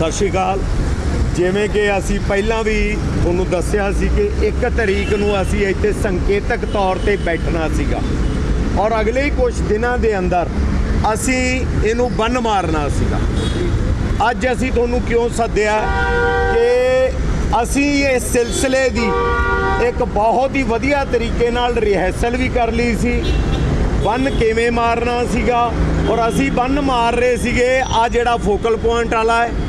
ਸਤਿ ਸ਼੍ਰੀ ਅਕਾਲ। ਜਿਵੇਂ ਕਿ ਅਸੀਂ ਪਹਿਲਾਂ ਵੀ ਤੁਹਾਨੂੰ ਦੱਸਿਆ ਸੀ ਕਿ 1 ਤਰੀਕ ਨੂੰ ਅਸੀਂ ਇੱਥੇ ਸੰਕੇਤਕ ਤੌਰ ਤੇ ਬੈਠਣਾ ਸੀਗਾ। ਔਰ ਅਗਲੇ ਹੀ ਕੁਝ ਦਿਨਾਂ ਦੇ ਅੰਦਰ ਅਸੀਂ ਇਹਨੂੰ ਬੰਨ ਮਾਰਨਾ ਸੀਗਾ। ਅੱਜ ਅਸੀਂ ਤੁਹਾਨੂੰ ਕਿਉਂ ਸੱਦਿਆ ਕਿ ਅਸੀਂ ਇਸ ਸਿਲਸਿਲੇ ਦੀ ਇੱਕ ਬਹੁਤ ਹੀ ਵਧੀਆ ਤਰੀਕੇ ਨਾਲ ਰਿਹਰਸਲ ਵੀ ਕਰ ਲਈ ਸੀ। ਬੰਨ ਕਿਵੇਂ ਮਾਰਨਾ ਸੀਗਾ? ਔਰ ਅਸੀਂ ਬੰਨ ਮਾਰ ਰਹੇ ਸੀਗੇ ਆ ਜਿਹੜਾ ਫੋਕਲ ਪੁਆਇੰਟ ਵਾਲਾ ਹੈ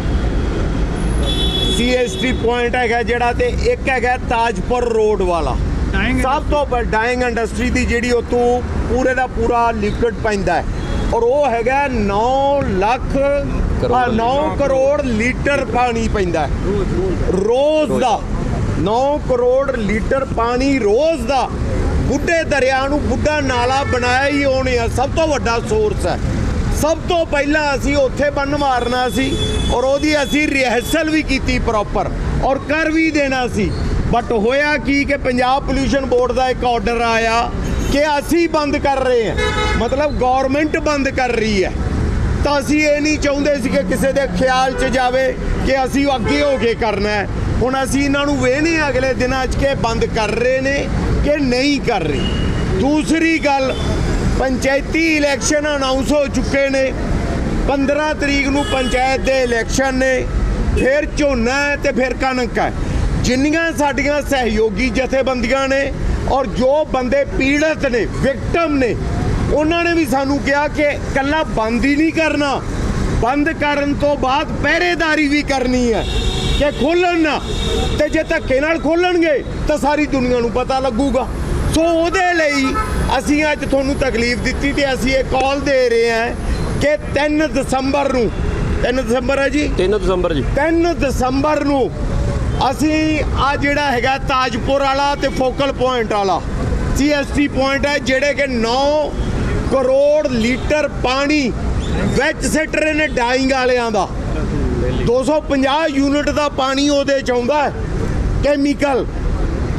ਸੀਐਸਟੀ ਪੁਆਇੰਟ ਹੈਗਾ ਜਿਹੜਾ ਤੇ ਇੱਕ ਹੈਗਾ ਤਾਜਪੁਰ ਰੋਡ ਵਾਲਾ। ਸਭ ਤੋਂ ਵੱਡਾ ਡਾਈਂਗ ਇੰਡਸਟਰੀ ਦੀ ਜਿਹੜੀ ਉਤੋਂ ਪੂਰੇ ਦਾ ਪੂਰਾ ਲਿਕਵਿਡ ਪੈਂਦਾ ਹੈ। ਔਰ ਉਹ ਹੈਗਾ 9 ਲੱਖ 9 ਕਰੋੜ ਲੀਟਰ ਪਾਣੀ ਪੈਂਦਾ ਹੈ। ਰੋਜ਼ ਦਾ। 9 ਕਰੋੜ ਲੀਟਰ ਪਾਣੀ ਰੋਜ਼ ਦਾ। ਬੁੱਢੇ ਦਰਿਆ ਨੂੰ ਬੁੱਢਾ ਨਾਲਾ ਬਣਾਇਆ ਹੀ ਉਹਨੇ ਆ। ਸਭ ਤੋਂ ਵੱਡਾ ਸੋਰਸ ਹੈ। ਸਭ ਤੋਂ ਪਹਿਲਾਂ ਅਸੀਂ ਉੱਥੇ ਬੰਨ ਮਾਰਨਾ ਸੀ ਔਰ ਉਹਦੀ ਅਸੀਂ ਰਿਹਰਸਲ ਵੀ ਕੀਤੀ ਪ੍ਰੋਪਰ ਔਰ ਕਰ ਵੀ ਦੇਣਾ ਸੀ। ਬਟ ਹੋਇਆ ਕੀ ਕਿ ਪੰਜਾਬ ਪੋਲੂਸ਼ਨ ਬੋਰਡ ਦਾ ਇੱਕ ਆਰਡਰ ਆਇਆ ਕਿ ਅਸੀਂ ਬੰਦ ਕਰ ਰਹੇ ਹਾਂ। ਮਤਲਬ ਗਵਰਨਮੈਂਟ ਬੰਦ ਕਰ ਰਹੀ ਹੈ। ਤਾਂ ਅਸੀਂ ਇਹ ਨਹੀਂ ਚਾਹੁੰਦੇ ਸੀ ਕਿ ਕਿਸੇ ਦੇ ਖਿਆਲ 'ਚ ਜਾਵੇ ਕਿ ਅਸੀਂ ਅੱਗੇ ਹੋ ਕੇ ਕਰਨਾ ਹੈ। ਹੁਣ ਅਸੀਂ ਇਹਨਾਂ ਨੂੰ ਵੇਹਨੇ ਅਗਲੇ ਦਿਨਾਂ 'ਚ ਕਿ ਬੰਦ ਕਰ ਰਹੇ ਨੇ ਕਿ ਨਹੀਂ ਕਰ ਰਹੇ। ਦੂਸਰੀ ਗੱਲ ਪੰਚਾਇਤੀ ਇਲੈਕਸ਼ਨ ਅਨਾਉਂਸ ਹੋ ਚੁੱਕੇ ਨੇ। 15 ਤਰੀਕ ਨੂੰ ਪੰਚਾਇਤ ਦੇ ਇਲੈਕਸ਼ਨ ਨੇ। ਫਿਰ ਝੋਨਾ ਹੈ ਤੇ ਫਿਰ ਕਣਕ ਹੈ। ਜਿੰਨੀਆਂ ਸਾਡੀਆਂ ਸਹਿਯੋਗੀ ਜਥੇਬੰਦੀਆਂ ਨੇ ਔਰ ਜੋ ਬੰਦੇ ਪੀੜਤ ਨੇ, ਵਿਕਟਮ ਨੇ, ਉਹਨਾਂ ਨੇ ਵੀ ਸਾਨੂੰ ਕਿਹਾ ਕਿ ਕੱਲਾ ਬੰਦ ਹੀ ਨਹੀਂ ਕਰਨਾ। ਬੰਦ ਕਰਨ ਤੋਂ ਬਾਅਦ ਪਹਿਰੇਦਾਰੀ ਵੀ ਕਰਨੀ ਹੈ। ਕਿ ਖੋਲਣ ਨਾ, ਤੇ ਜੇ ਧੱਕੇ ਨਾਲ ਖੋਲਣਗੇ ਤਾਂ ਸਾਰੀ ਦੁਨੀਆ ਨੂੰ ਪਤਾ ਲੱਗੂਗਾ। ਸੋ ਉਹਦੇ ਲਈ ਅਸੀਂ ਅੱਜ ਤੁਹਾਨੂੰ ਤਕਲੀਫ ਦਿੱਤੀ ਤੇ ਅਸੀਂ ਇਹ ਕਾਲ ਦੇ ਰਹੇ ਹਾਂ ਕਿ 3 ਦਸੰਬਰ ਨੂੰ 3 ਦਸੰਬਰ ਹੈ ਜੀ? 3 ਦਸੰਬਰ ਜੀ। 3 ਦਸੰਬਰ ਨੂੰ ਅਸੀਂ ਆ ਜਿਹੜਾ ਹੈਗਾ ਤਾਜਪੁਰ ਵਾਲਾ ਤੇ ਫੋਕਲ ਪੁਆਇੰਟ ਵਾਲਾ ਸੀਐਸਟੀ ਪੁਆਇੰਟ ਹੈ ਜਿਹੜੇ ਕਿ 9 ਕਰੋੜ ਲੀਟਰ ਪਾਣੀ ਵਿੱਚ ਸਿੱਟ ਰਹੇ ਨੇ ਡਾਈਂਗ ਵਾਲਿਆਂ ਦਾ। 250 ਯੂਨਿਟ ਦਾ ਪਾਣੀ ਉਹਦੇ ਚ ਆਉਂਦਾ ਕੈਮੀਕਲ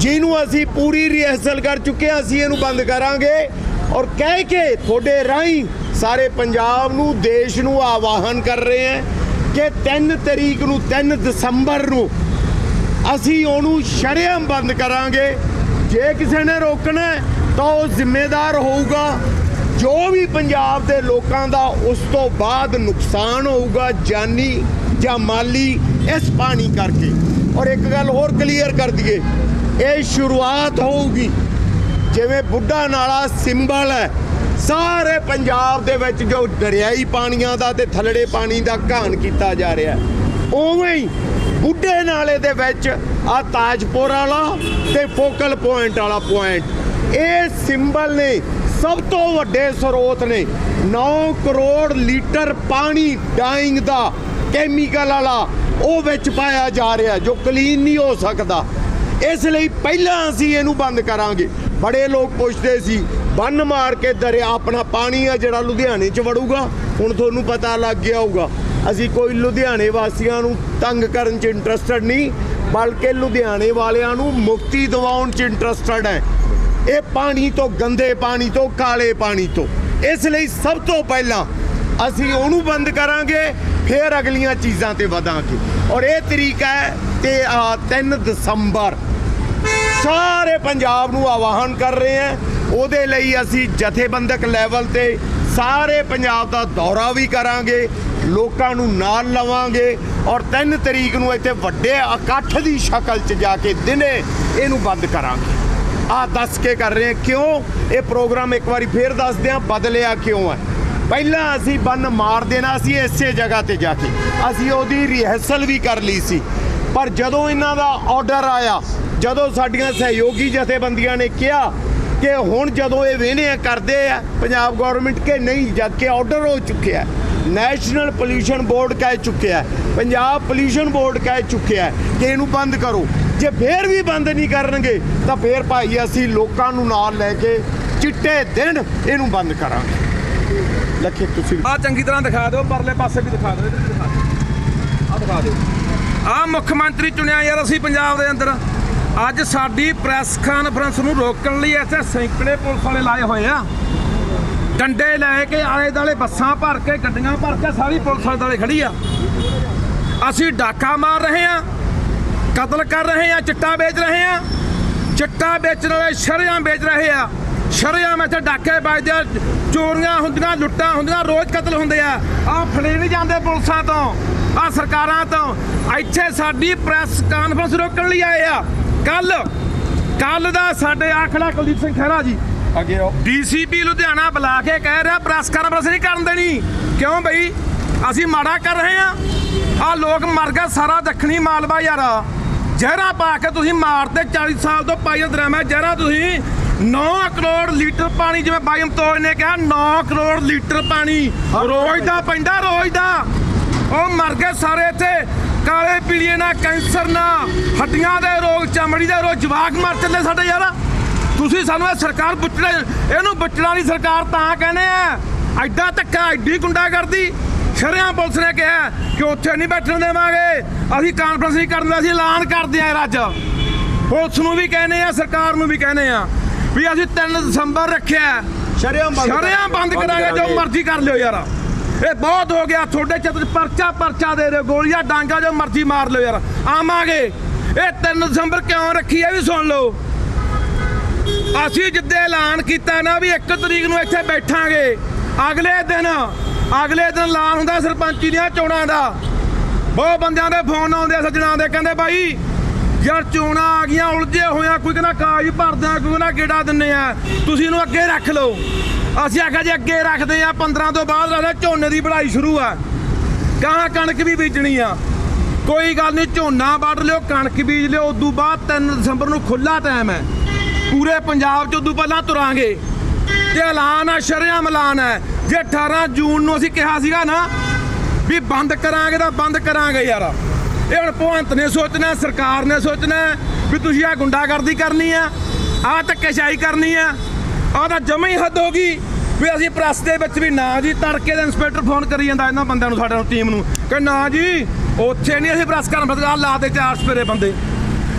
ਜਿਹਨੂੰ ਅਸੀਂ ਪੂਰੀ ਰਿਹਰਸਲ ਕਰ ਚੁੱਕੇ ਹਾਂ, ਅਸੀਂ ਇਹਨੂੰ ਬੰਦ ਕਰਾਂਗੇ। ਔਰ ਕਹਿ ਕੇ ਤੁਹਾਡੇ ਰਾਹੀਂ ਸਾਰੇ ਪੰਜਾਬ ਨੂੰ, ਦੇਸ਼ ਨੂੰ ਆਵਾਹਨ ਕਰ ਰਹੇ ਹਾਂ ਕਿ 3 ਤਰੀਕ ਨੂੰ 3 ਦਸੰਬਰ ਨੂੰ ਅਸੀਂ ਉਹਨੂੰ ਸ਼ਰੇਆਮ ਬੰਦ ਕਰਾਂਗੇ। ਜੇ ਕਿਸੇ ਨੇ ਰੋਕਣਾ ਤਾਂ ਉਹ ਜ਼ਿੰਮੇਦਾਰ ਹੋਊਗਾ। ਜੋ ਵੀ ਪੰਜਾਬ ਦੇ ਲੋਕਾਂ ਦਾ ਉਸ ਤੋਂ ਬਾਅਦ ਨੁਕਸਾਨ ਹੋਊਗਾ, ਜਾਨੀ ਜਾਂ ਮਾਲੀ, ਇਸ ਪਾਣੀ ਕਰਕੇ। ਔਰ ਇੱਕ ਗੱਲ ਹੋਰ ਕਲੀਅਰ ਕਰ ਦਈਏ ਇਹ ਸ਼ੁਰੂਆਤ ਹੋਊਗੀ। ਜਿਵੇਂ ਬੁੱਢਾ ਨਾਲਾ ਸਿੰਬਲ ਹੈ, ਸਾਰੇ ਪੰਜਾਬ ਦੇ ਵਿੱਚ ਜੋ ਦਰਿਆਈ ਪਾਣੀਆਂ ਦਾ ਤੇ ਥੱਲੜੇ ਪਾਣੀ ਦਾ ਘਾਣ ਕੀਤਾ ਜਾ ਰਿਹਾ ਉਵੇਂ ਹੀ ਬੁੱਢੇ ਨਾਲੇ ਦੇ ਵਿੱਚ ਆ ਤਾਜਪੁਰ ਵਾਲਾ ਤੇ ਫੋਕਲ ਪੁਆਇੰਟ ਵਾਲਾ ਪੁਆਇੰਟ। ਇਹ ਸਿੰਬਲ ਨੇ ਸਭ ਤੋਂ ਵੱਡੇ ਸਰੋਤ ਨੇ। 9 ਕਰੋੜ ਲੀਟਰ ਪਾਣੀ ਡਾਈਂਗ ਦਾ ਕੈਮੀਕਲ ਵਾਲਾ ਉਹ ਵਿੱਚ ਪਾਇਆ ਜਾ ਰਿਹਾ, ਜੋ ਕਲੀਨ ਨਹੀਂ ਹੋ ਸਕਦਾ। ਇਸ ਲਈ ਪਹਿਲਾਂ ਅਸੀਂ ਇਹਨੂੰ ਬੰਦ ਕਰਾਂਗੇ। ਬੜੇ ਲੋਕ ਪੁੱਛਦੇ ਸੀ, ਬੰਨ ਮਾਰ ਕੇ ਦਰਿਆ ਆਪਣਾ ਪਾਣੀ ਆ ਜਿਹੜਾ ਲੁਧਿਆਣੇ 'ਚ ਵੜੂਗਾ, ਹੁਣ ਤੁਹਾਨੂੰ ਪਤਾ ਲੱਗ ਗਿਆ ਹੋਊਗਾ। ਅਸੀਂ ਕੋਈ ਲੁਧਿਆਣੇ ਵਾਸੀਆਂ ਨੂੰ ਤੰਗ ਕਰਨ 'ਚ ਇੰਟਰਸਟਡ ਨਹੀਂ, ਬਲਕਿ ਲੁਧਿਆਣੇ ਵਾਲਿਆਂ ਨੂੰ ਮੁਕਤੀ ਦਿਵਾਉਣ 'ਚ ਇੰਟਰਸਟਡ ਹੈ। ਇਹ ਪਾਣੀ ਤੋਂ, ਗੰਦੇ ਪਾਣੀ ਤੋਂ, ਕਾਲੇ ਪਾਣੀ ਤੋਂ। ਇਸ ਲਈ ਸਭ ਤੋਂ ਪਹਿਲਾਂ ਅਸੀਂ ਉਹਨੂੰ ਬੰਦ ਕਰਾਂਗੇ, ਫਿਰ ਅਗਲੀਆਂ ਚੀਜ਼ਾਂ ਤੇ ਵਧਾਂਗੇ। ਔਰ ਇਹ ਤਰੀਕਾ ਹੈ ਤੇ 3 ਦਸੰਬਰ ਸਾਰੇ ਪੰਜਾਬ ਨੂੰ ਆਵਾਹਨ ਕਰ ਰਹੇ ਹਾਂ। ਉਹਦੇ ਲਈ ਅਸੀਂ ਜਥੇਬੰਦਕ ਲੈਵਲ ਤੇ ਸਾਰੇ ਪੰਜਾਬ ਦਾ ਦੌਰਾ ਵੀ ਕਰਾਂਗੇ, ਲੋਕਾਂ ਨੂੰ ਨਾਲ ਲਵਾਂਗੇ ਔਰ 3 ਤਰੀਕ ਨੂੰ ਇੱਥੇ ਵੱਡੇ ਇਕੱਠ ਦੀ ਸ਼ਕਲ 'ਚ ਜਾ ਕੇ ਦਿਨੇ ਇਹਨੂੰ ਬੰਦ ਕਰਾਂਗੇ। ਆ ਦੱਸ ਕੇ ਕਰ ਰਹੇ ਹਾਂ। ਕਿਉਂ? ਇਹ ਪ੍ਰੋਗਰਾਮ ਇੱਕ ਵਾਰੀ ਫੇਰ ਦੱਸ ਦਿਆਂ ਬਦਲਿਆ ਕਿਉਂ ਹੈ? ਪਹਿਲਾਂ ਅਸੀਂ ਬੰਨ ਮਾਰ ਦੇਣਾ ਸੀ ਇਸੇ ਜਗ੍ਹਾ ਤੇ ਜਾ ਕੇ। ਅਸੀਂ ਉਹਦੀ ਰਿਹਰਸਲ ਵੀ ਕਰ ਲਈ ਸੀ। ਪਰ ਜਦੋਂ ਇਹਨਾਂ ਦਾ ਆਰਡਰ ਆਇਆ ਜਦੋਂ ਸਾਡੀਆਂ ਸਹਿਯੋਗੀ ਜਥੇਬੰਦੀਆਂ ਨੇ ਕਿਹਾ ਕਿ ਹੁਣ ਜਦੋਂ ਇਹ ਵੇਹਨੇ ਕਰਦੇ ਆ, ਪੰਜਾਬ ਗਵਰਨਮੈਂਟ ਕੇ ਨਹੀਂ, ਜਦ ਕਿ ਆਰਡਰ ਹੋ ਚੁੱਕਿਆ ਨੈਸ਼ਨਲ ਪੋਲੂਸ਼ਨ ਬੋਰਡ ਕਹਿ ਚੁੱਕਿਆ ਪੰਜਾਬ ਪੋਲੂਸ਼ਨ ਬੋਰਡ ਕਹਿ ਚੁੱਕਿਆ ਕਿ ਇਹਨੂੰ ਬੰਦ ਕਰੋ। ਜੇ ਫੇਰ ਵੀ ਬੰਦ ਨਹੀਂ ਕਰਨਗੇ, ਤਾਂ ਫੇਰ ਭਾਈ ਅਸੀਂ ਲੋਕਾਂ ਨੂੰ ਨਾਲ ਲੈ ਕੇ ਚਿੱਟੇ ਦਿਨ ਇਹਨੂੰ ਬੰਦ ਕਰਾਂਗੇ। ਲੱਖੇ, ਤੁਸੀਂ ਆ ਚੰਗੀ ਤਰ੍ਹਾਂ ਦਿਖਾ ਦਿਓ, ਪਰਲੇ ਪਾਸੇ ਵੀ ਦਿਖਾ ਦਿਓ ਇੱਧਰ ਵੀ ਦਿਖਾ ਦਿਓ। ਆ ਦਿਖਾ ਦਿਓ। ਆ ਮੁੱਖ ਮੰਤਰੀ ਚੁਣਿਆ ਯਾਰ ਅਸੀਂ ਪੰਜਾਬ ਦੇ ਅੰਦਰ। ਅੱਜ ਸਾਡੀ ਪ੍ਰੈਸ ਕਾਨਫਰੰਸ ਨੂੰ ਰੋਕਣ ਲਈ ਇੱਥੇ ਸੈਂਕੜੇ ਪੁਲਿਸ ਵਾਲੇ ਲਾਏ ਹੋਏ ਆ। ਡੰਡੇ ਲੈ ਕੇ ਆਲੇ ਦਾਲੇ ਬੱਸਾਂ ਭਰ ਕੇ, ਗੱਡੀਆਂ ਭਰ ਕੇ ਸਾਰੀ ਪੁਲਿਸ ਵਾਲੇ ਦਾਲੇ ਖੜੀ ਆ। ਅਸੀਂ ਡਾਕਾ ਮਾਰ ਰਹੇ ਹਾਂ ਕਤਲ ਕਰ ਰਹੇ ਹਾਂ ਚਿੱਟਾ ਵੇਚ ਰਹੇ ਹਾਂ ਚਿੱਟਾ ਵੇਚਣ ਵਾਲੇ ਸ਼ਰੇਆਮ ਵੇਚ ਰਹੇ ਆ। ਸ਼ਰੇਆਮ ਇੱਥੇ ਡਾਕੇ ਵੱਜਦੇ ਆ, ਚੋਰੀਆਂ ਹੁੰਦੀਆਂ, ਲੁੱਟਾਂ ਹੁੰਦੀਆਂ, ਰੋਜ਼ ਕਤਲ ਹੁੰਦੇ ਆ। ਆ ਫੜੇ ਨਹੀਂ ਜਾਂਦੇ ਪੁਲਿਸਾਂ ਤੋਂ ਆ ਸਰਕਾਰਾਂ ਤੋਂ। ਇੱਥੇ ਸਾਡੀ ਪ੍ਰੈਸ ਕਾਨਫਰੰਸ ਰੋਕਣ ਲਈ ਆਏ ਆ। ਕੱਲ ਕੱਲ ਦਾ ਸਾਡੇ ਆਖੜਾ ਕੁਲਦੀਪ ਸਿੰਘ ਖਹਿਰਾ ਜੀ। ਅੱਗੇ ਆਓ। ਡੀਸੀਪੀ ਲੁਧਿਆਣਾ ਬੁਲਾ ਕੇ ਕਹਿ ਰਿਹਾ ਪ੍ਰੈਸ ਕਾਨਫਰੰਸ ਨਹੀਂ ਕਰਨ ਦੇਣੀ। ਕਿਉਂ ਬਈ? ਅਸੀਂ ਮਾੜਾ ਕਰ ਰਹੇ ਆ ਆ ਲੋਕ ਮਰ ਗਏ ਸਾਰਾ ਦੱਖਣੀ ਮਾਲਵਾ ਯਾਰ। ਜ਼ਹਿਰਾਂ ਪਾ ਕੇ ਤੁਸੀਂ ਮਾਰਦੇ 40 ਸਾਲ ਤੋਂ ਪਾਈ ਡਰਾਮਾ ਜ਼ਹਿਰਾਂ ਤੁਸੀਂ 9 ਕਰੋੜ ਲੀਟਰ ਪਾਣੀ ਜਿਵੇਂ ਬਾਈ ਅਮਤੋਜ ਨੇ ਕਿਹਾ 9 ਕਰੋੜ ਲੀਟਰ ਪਾਣੀ। ਰੋਜ਼ ਦਾ ਪੈਂਦਾ ਰੋਜ਼ ਦਾ। ਉਹ ਮਰ ਗਏ ਸਾਰੇ ਇੱਥੇ। ਕਾਲੇ ਪੀਲੀਏ ਨਾਲ ਕੈਂਸਰ ਨਾਲ ਹੱਡੀਆਂ ਦੇ ਰੋਗ ਚਮੜੀ ਦੇ ਰੋਗ ਜਵਾਕ ਮਰ ਚੱਲੇ ਸਾਡੇ ਯਾਰ। ਤੁਸੀਂ ਸਾਨੂੰ ਇਹ ਸਰਕਾਰ ਬੁੱਚੜਾ ਇਹਨੂੰ ਬੁੱਚੜਾ ਦੀ ਸਰਕਾਰ ਤਾਂ ਕਹਿੰਦੇ ਆ। ਐਡਾ ਧੱਕਾ ਐਡੀ ਗੁੰਡਾ ਕਰਦੀ ਸ਼ਰਿਆਂ ਪੁਲਿਸ ਨੇ ਕਿਹਾ ਕਿ ਉੱਥੇ ਨਹੀਂ ਬੈਠਣ ਦੇਵਾਂਗੇ। ਅਸੀਂ ਕਾਨਫਰੰਸ ਨਹੀਂ ਕਰਨ ਦਾ ਅਸੀਂ ਐਲਾਨ ਕਰਦੇ ਆਂ ਅੱਜ ਪੁਲਿਸ ਨੂੰ ਵੀ ਕਹਿੰਦੇ ਆ ਸਰਕਾਰ ਨੂੰ ਵੀ ਕਹਿੰਦੇ ਆ ਵੀ ਅਸੀਂ 3 ਦਸੰਬਰ ਰੱਖਿਆ। ਸ਼ਰਿਆਂ ਬੰਦ ਕਰਾਂਗੇ। ਜੋ ਮਰਜ਼ੀ ਕਰ ਲਿਓ ਯਾਰ। ਇਹ ਬਹੁਤ ਹੋ ਗਿਆ। ਤੁਹਾਡੇ ਚ ਪਰਚਾ ਪਰਚਾ ਦੇ ਦਿਓ ਗੋਲੀਆਂ, ਡਾਂਗਾ, ਜੋ ਮਰਜ਼ੀ ਮਾਰ ਲਿਓ ਯਾਰ। ਆਵਾਂਗੇ। ਇਹ 3 ਦਸੰਬਰ ਕਿਉਂ ਰੱਖੀ ਇਹ ਵੀ ਸੁਣ ਲਓ। ਅਸੀਂ ਜਿੱਦੇ ਐਲਾਨ ਕੀਤਾ ਨਾ ਵੀ 1 ਤਰੀਕ ਨੂੰ ਇੱਥੇ ਬੈਠਾਂਗੇ। ਅਗਲੇ ਦਿਨ ਅਗਲੇ ਦਿਨ ਐਲਾਨ ਹੁੰਦਾ ਸਰਪੰਚੀ ਦੀਆਂ ਚੋਣਾਂ ਦਾ। ਬਹੁਤ ਬੰਦਿਆਂ ਦੇ ਫੋਨ ਆਉਂਦੇ ਆ ਸੱਜਣਾਂ ਦੇ, ਕਹਿੰਦੇ ਬਾਈ, ਯਾਰ ਚੋਣਾਂ ਆ ਗਈਆਂ, ਉਲਝੇ ਹੋਇਆ ਕੋਈ ਕਹਿੰਦਾ ਕਾਗਜ਼ ਭਰਦੇ ਆ, ਕੋਈ ਕਹਿੰਦਾ ਗੇੜਾ ਦਿੰਨੇ ਆ। ਤੁਸੀਂ ਇਹਨੂੰ ਅੱਗੇ ਰੱਖ ਲਓ। ਅਸੀਂ ਆਖਿਆ ਜੇ ਅੱਗੇ ਰੱਖਦੇ ਆ 15 ਤੋਂ ਬਾਅਦ ਰੱਖਦੇ ਝੋਨੇ ਦੀ ਵਢਾਈ ਸ਼ੁਰੂ ਆ। ਗਾਹਾਂ ਕਣਕ ਵੀ ਬੀਜਣੀ ਆ। ਕੋਈ ਗੱਲ ਨਹੀਂ ਝੋਨਾ ਵੱਢ ਲਿਓ, ਕਣਕ ਬੀਜ ਲਿਓ, ਉਦੋਂ ਬਾਅਦ 3 ਦਸੰਬਰ ਨੂੰ ਖੁੱਲਾ ਟਾਈਮ ਹੈ। ਪੂਰੇ ਪੰਜਾਬ 'ਚ ਉਦੋਂ ਪਹਿਲਾਂ ਤੁਰਾਂਗੇ। ਤੇ ਐਲਾਨ ਆ, ਸ਼ਰੇਆਮ ਐਲਾਨ ਹੈ। ਜੇ 18 ਜੂਨ ਨੂੰ ਅਸੀਂ ਕਿਹਾ ਸੀਗਾ ਨਾ, ਵੀ ਬੰਦ ਕਰਾਂਗੇ ਤਾਂ ਬੰਦ ਕਰਾਂਗੇ ਯਾਰ। ਇਹ ਹੁਣ ਭਗਵੰਤ ਨੇ ਸੋਚਣਾ, ਸਰਕਾਰ ਨੇ ਸੋਚਣਾ, ਵੀ ਤੁਸੀਂ ਆ ਗੁੰਡਾਗਰਦੀ ਕਰਨੀ ਆ ਆ ਧੱਕੇਸ਼ਾਹੀ ਕਰਨੀ ਆ। ਆਹ ਤਾਂ ਜਮਾ ਹੀ ਹੱਦ ਹੋ ਗਈ ਵੀ ਅਸੀਂ ਪ੍ਰੈਸ ਦੇ ਵਿੱਚ ਵੀ ਨਾ ਜੀ, ਤੜਕੇ ਦੇ ਇੰਸਪੈਕਟਰ ਫੋਨ ਕਰੀ ਜਾਂਦਾ ਇਹਨਾਂ ਬੰਦਿਆਂ ਨੂੰ, ਸਾਡੇ ਨੂੰ ਟੀਮ ਨੂੰ। ਕਿ ਨਾ ਜੀ, ਉੱਥੇ ਨਹੀਂ ਅਸੀਂ ਪ੍ਰੈਸ ਕਰਨ ਬਦਲਾ ਲਾ ਦੇ ਚਾਰ ਸਪੇਰੇ ਬੰਦੇ।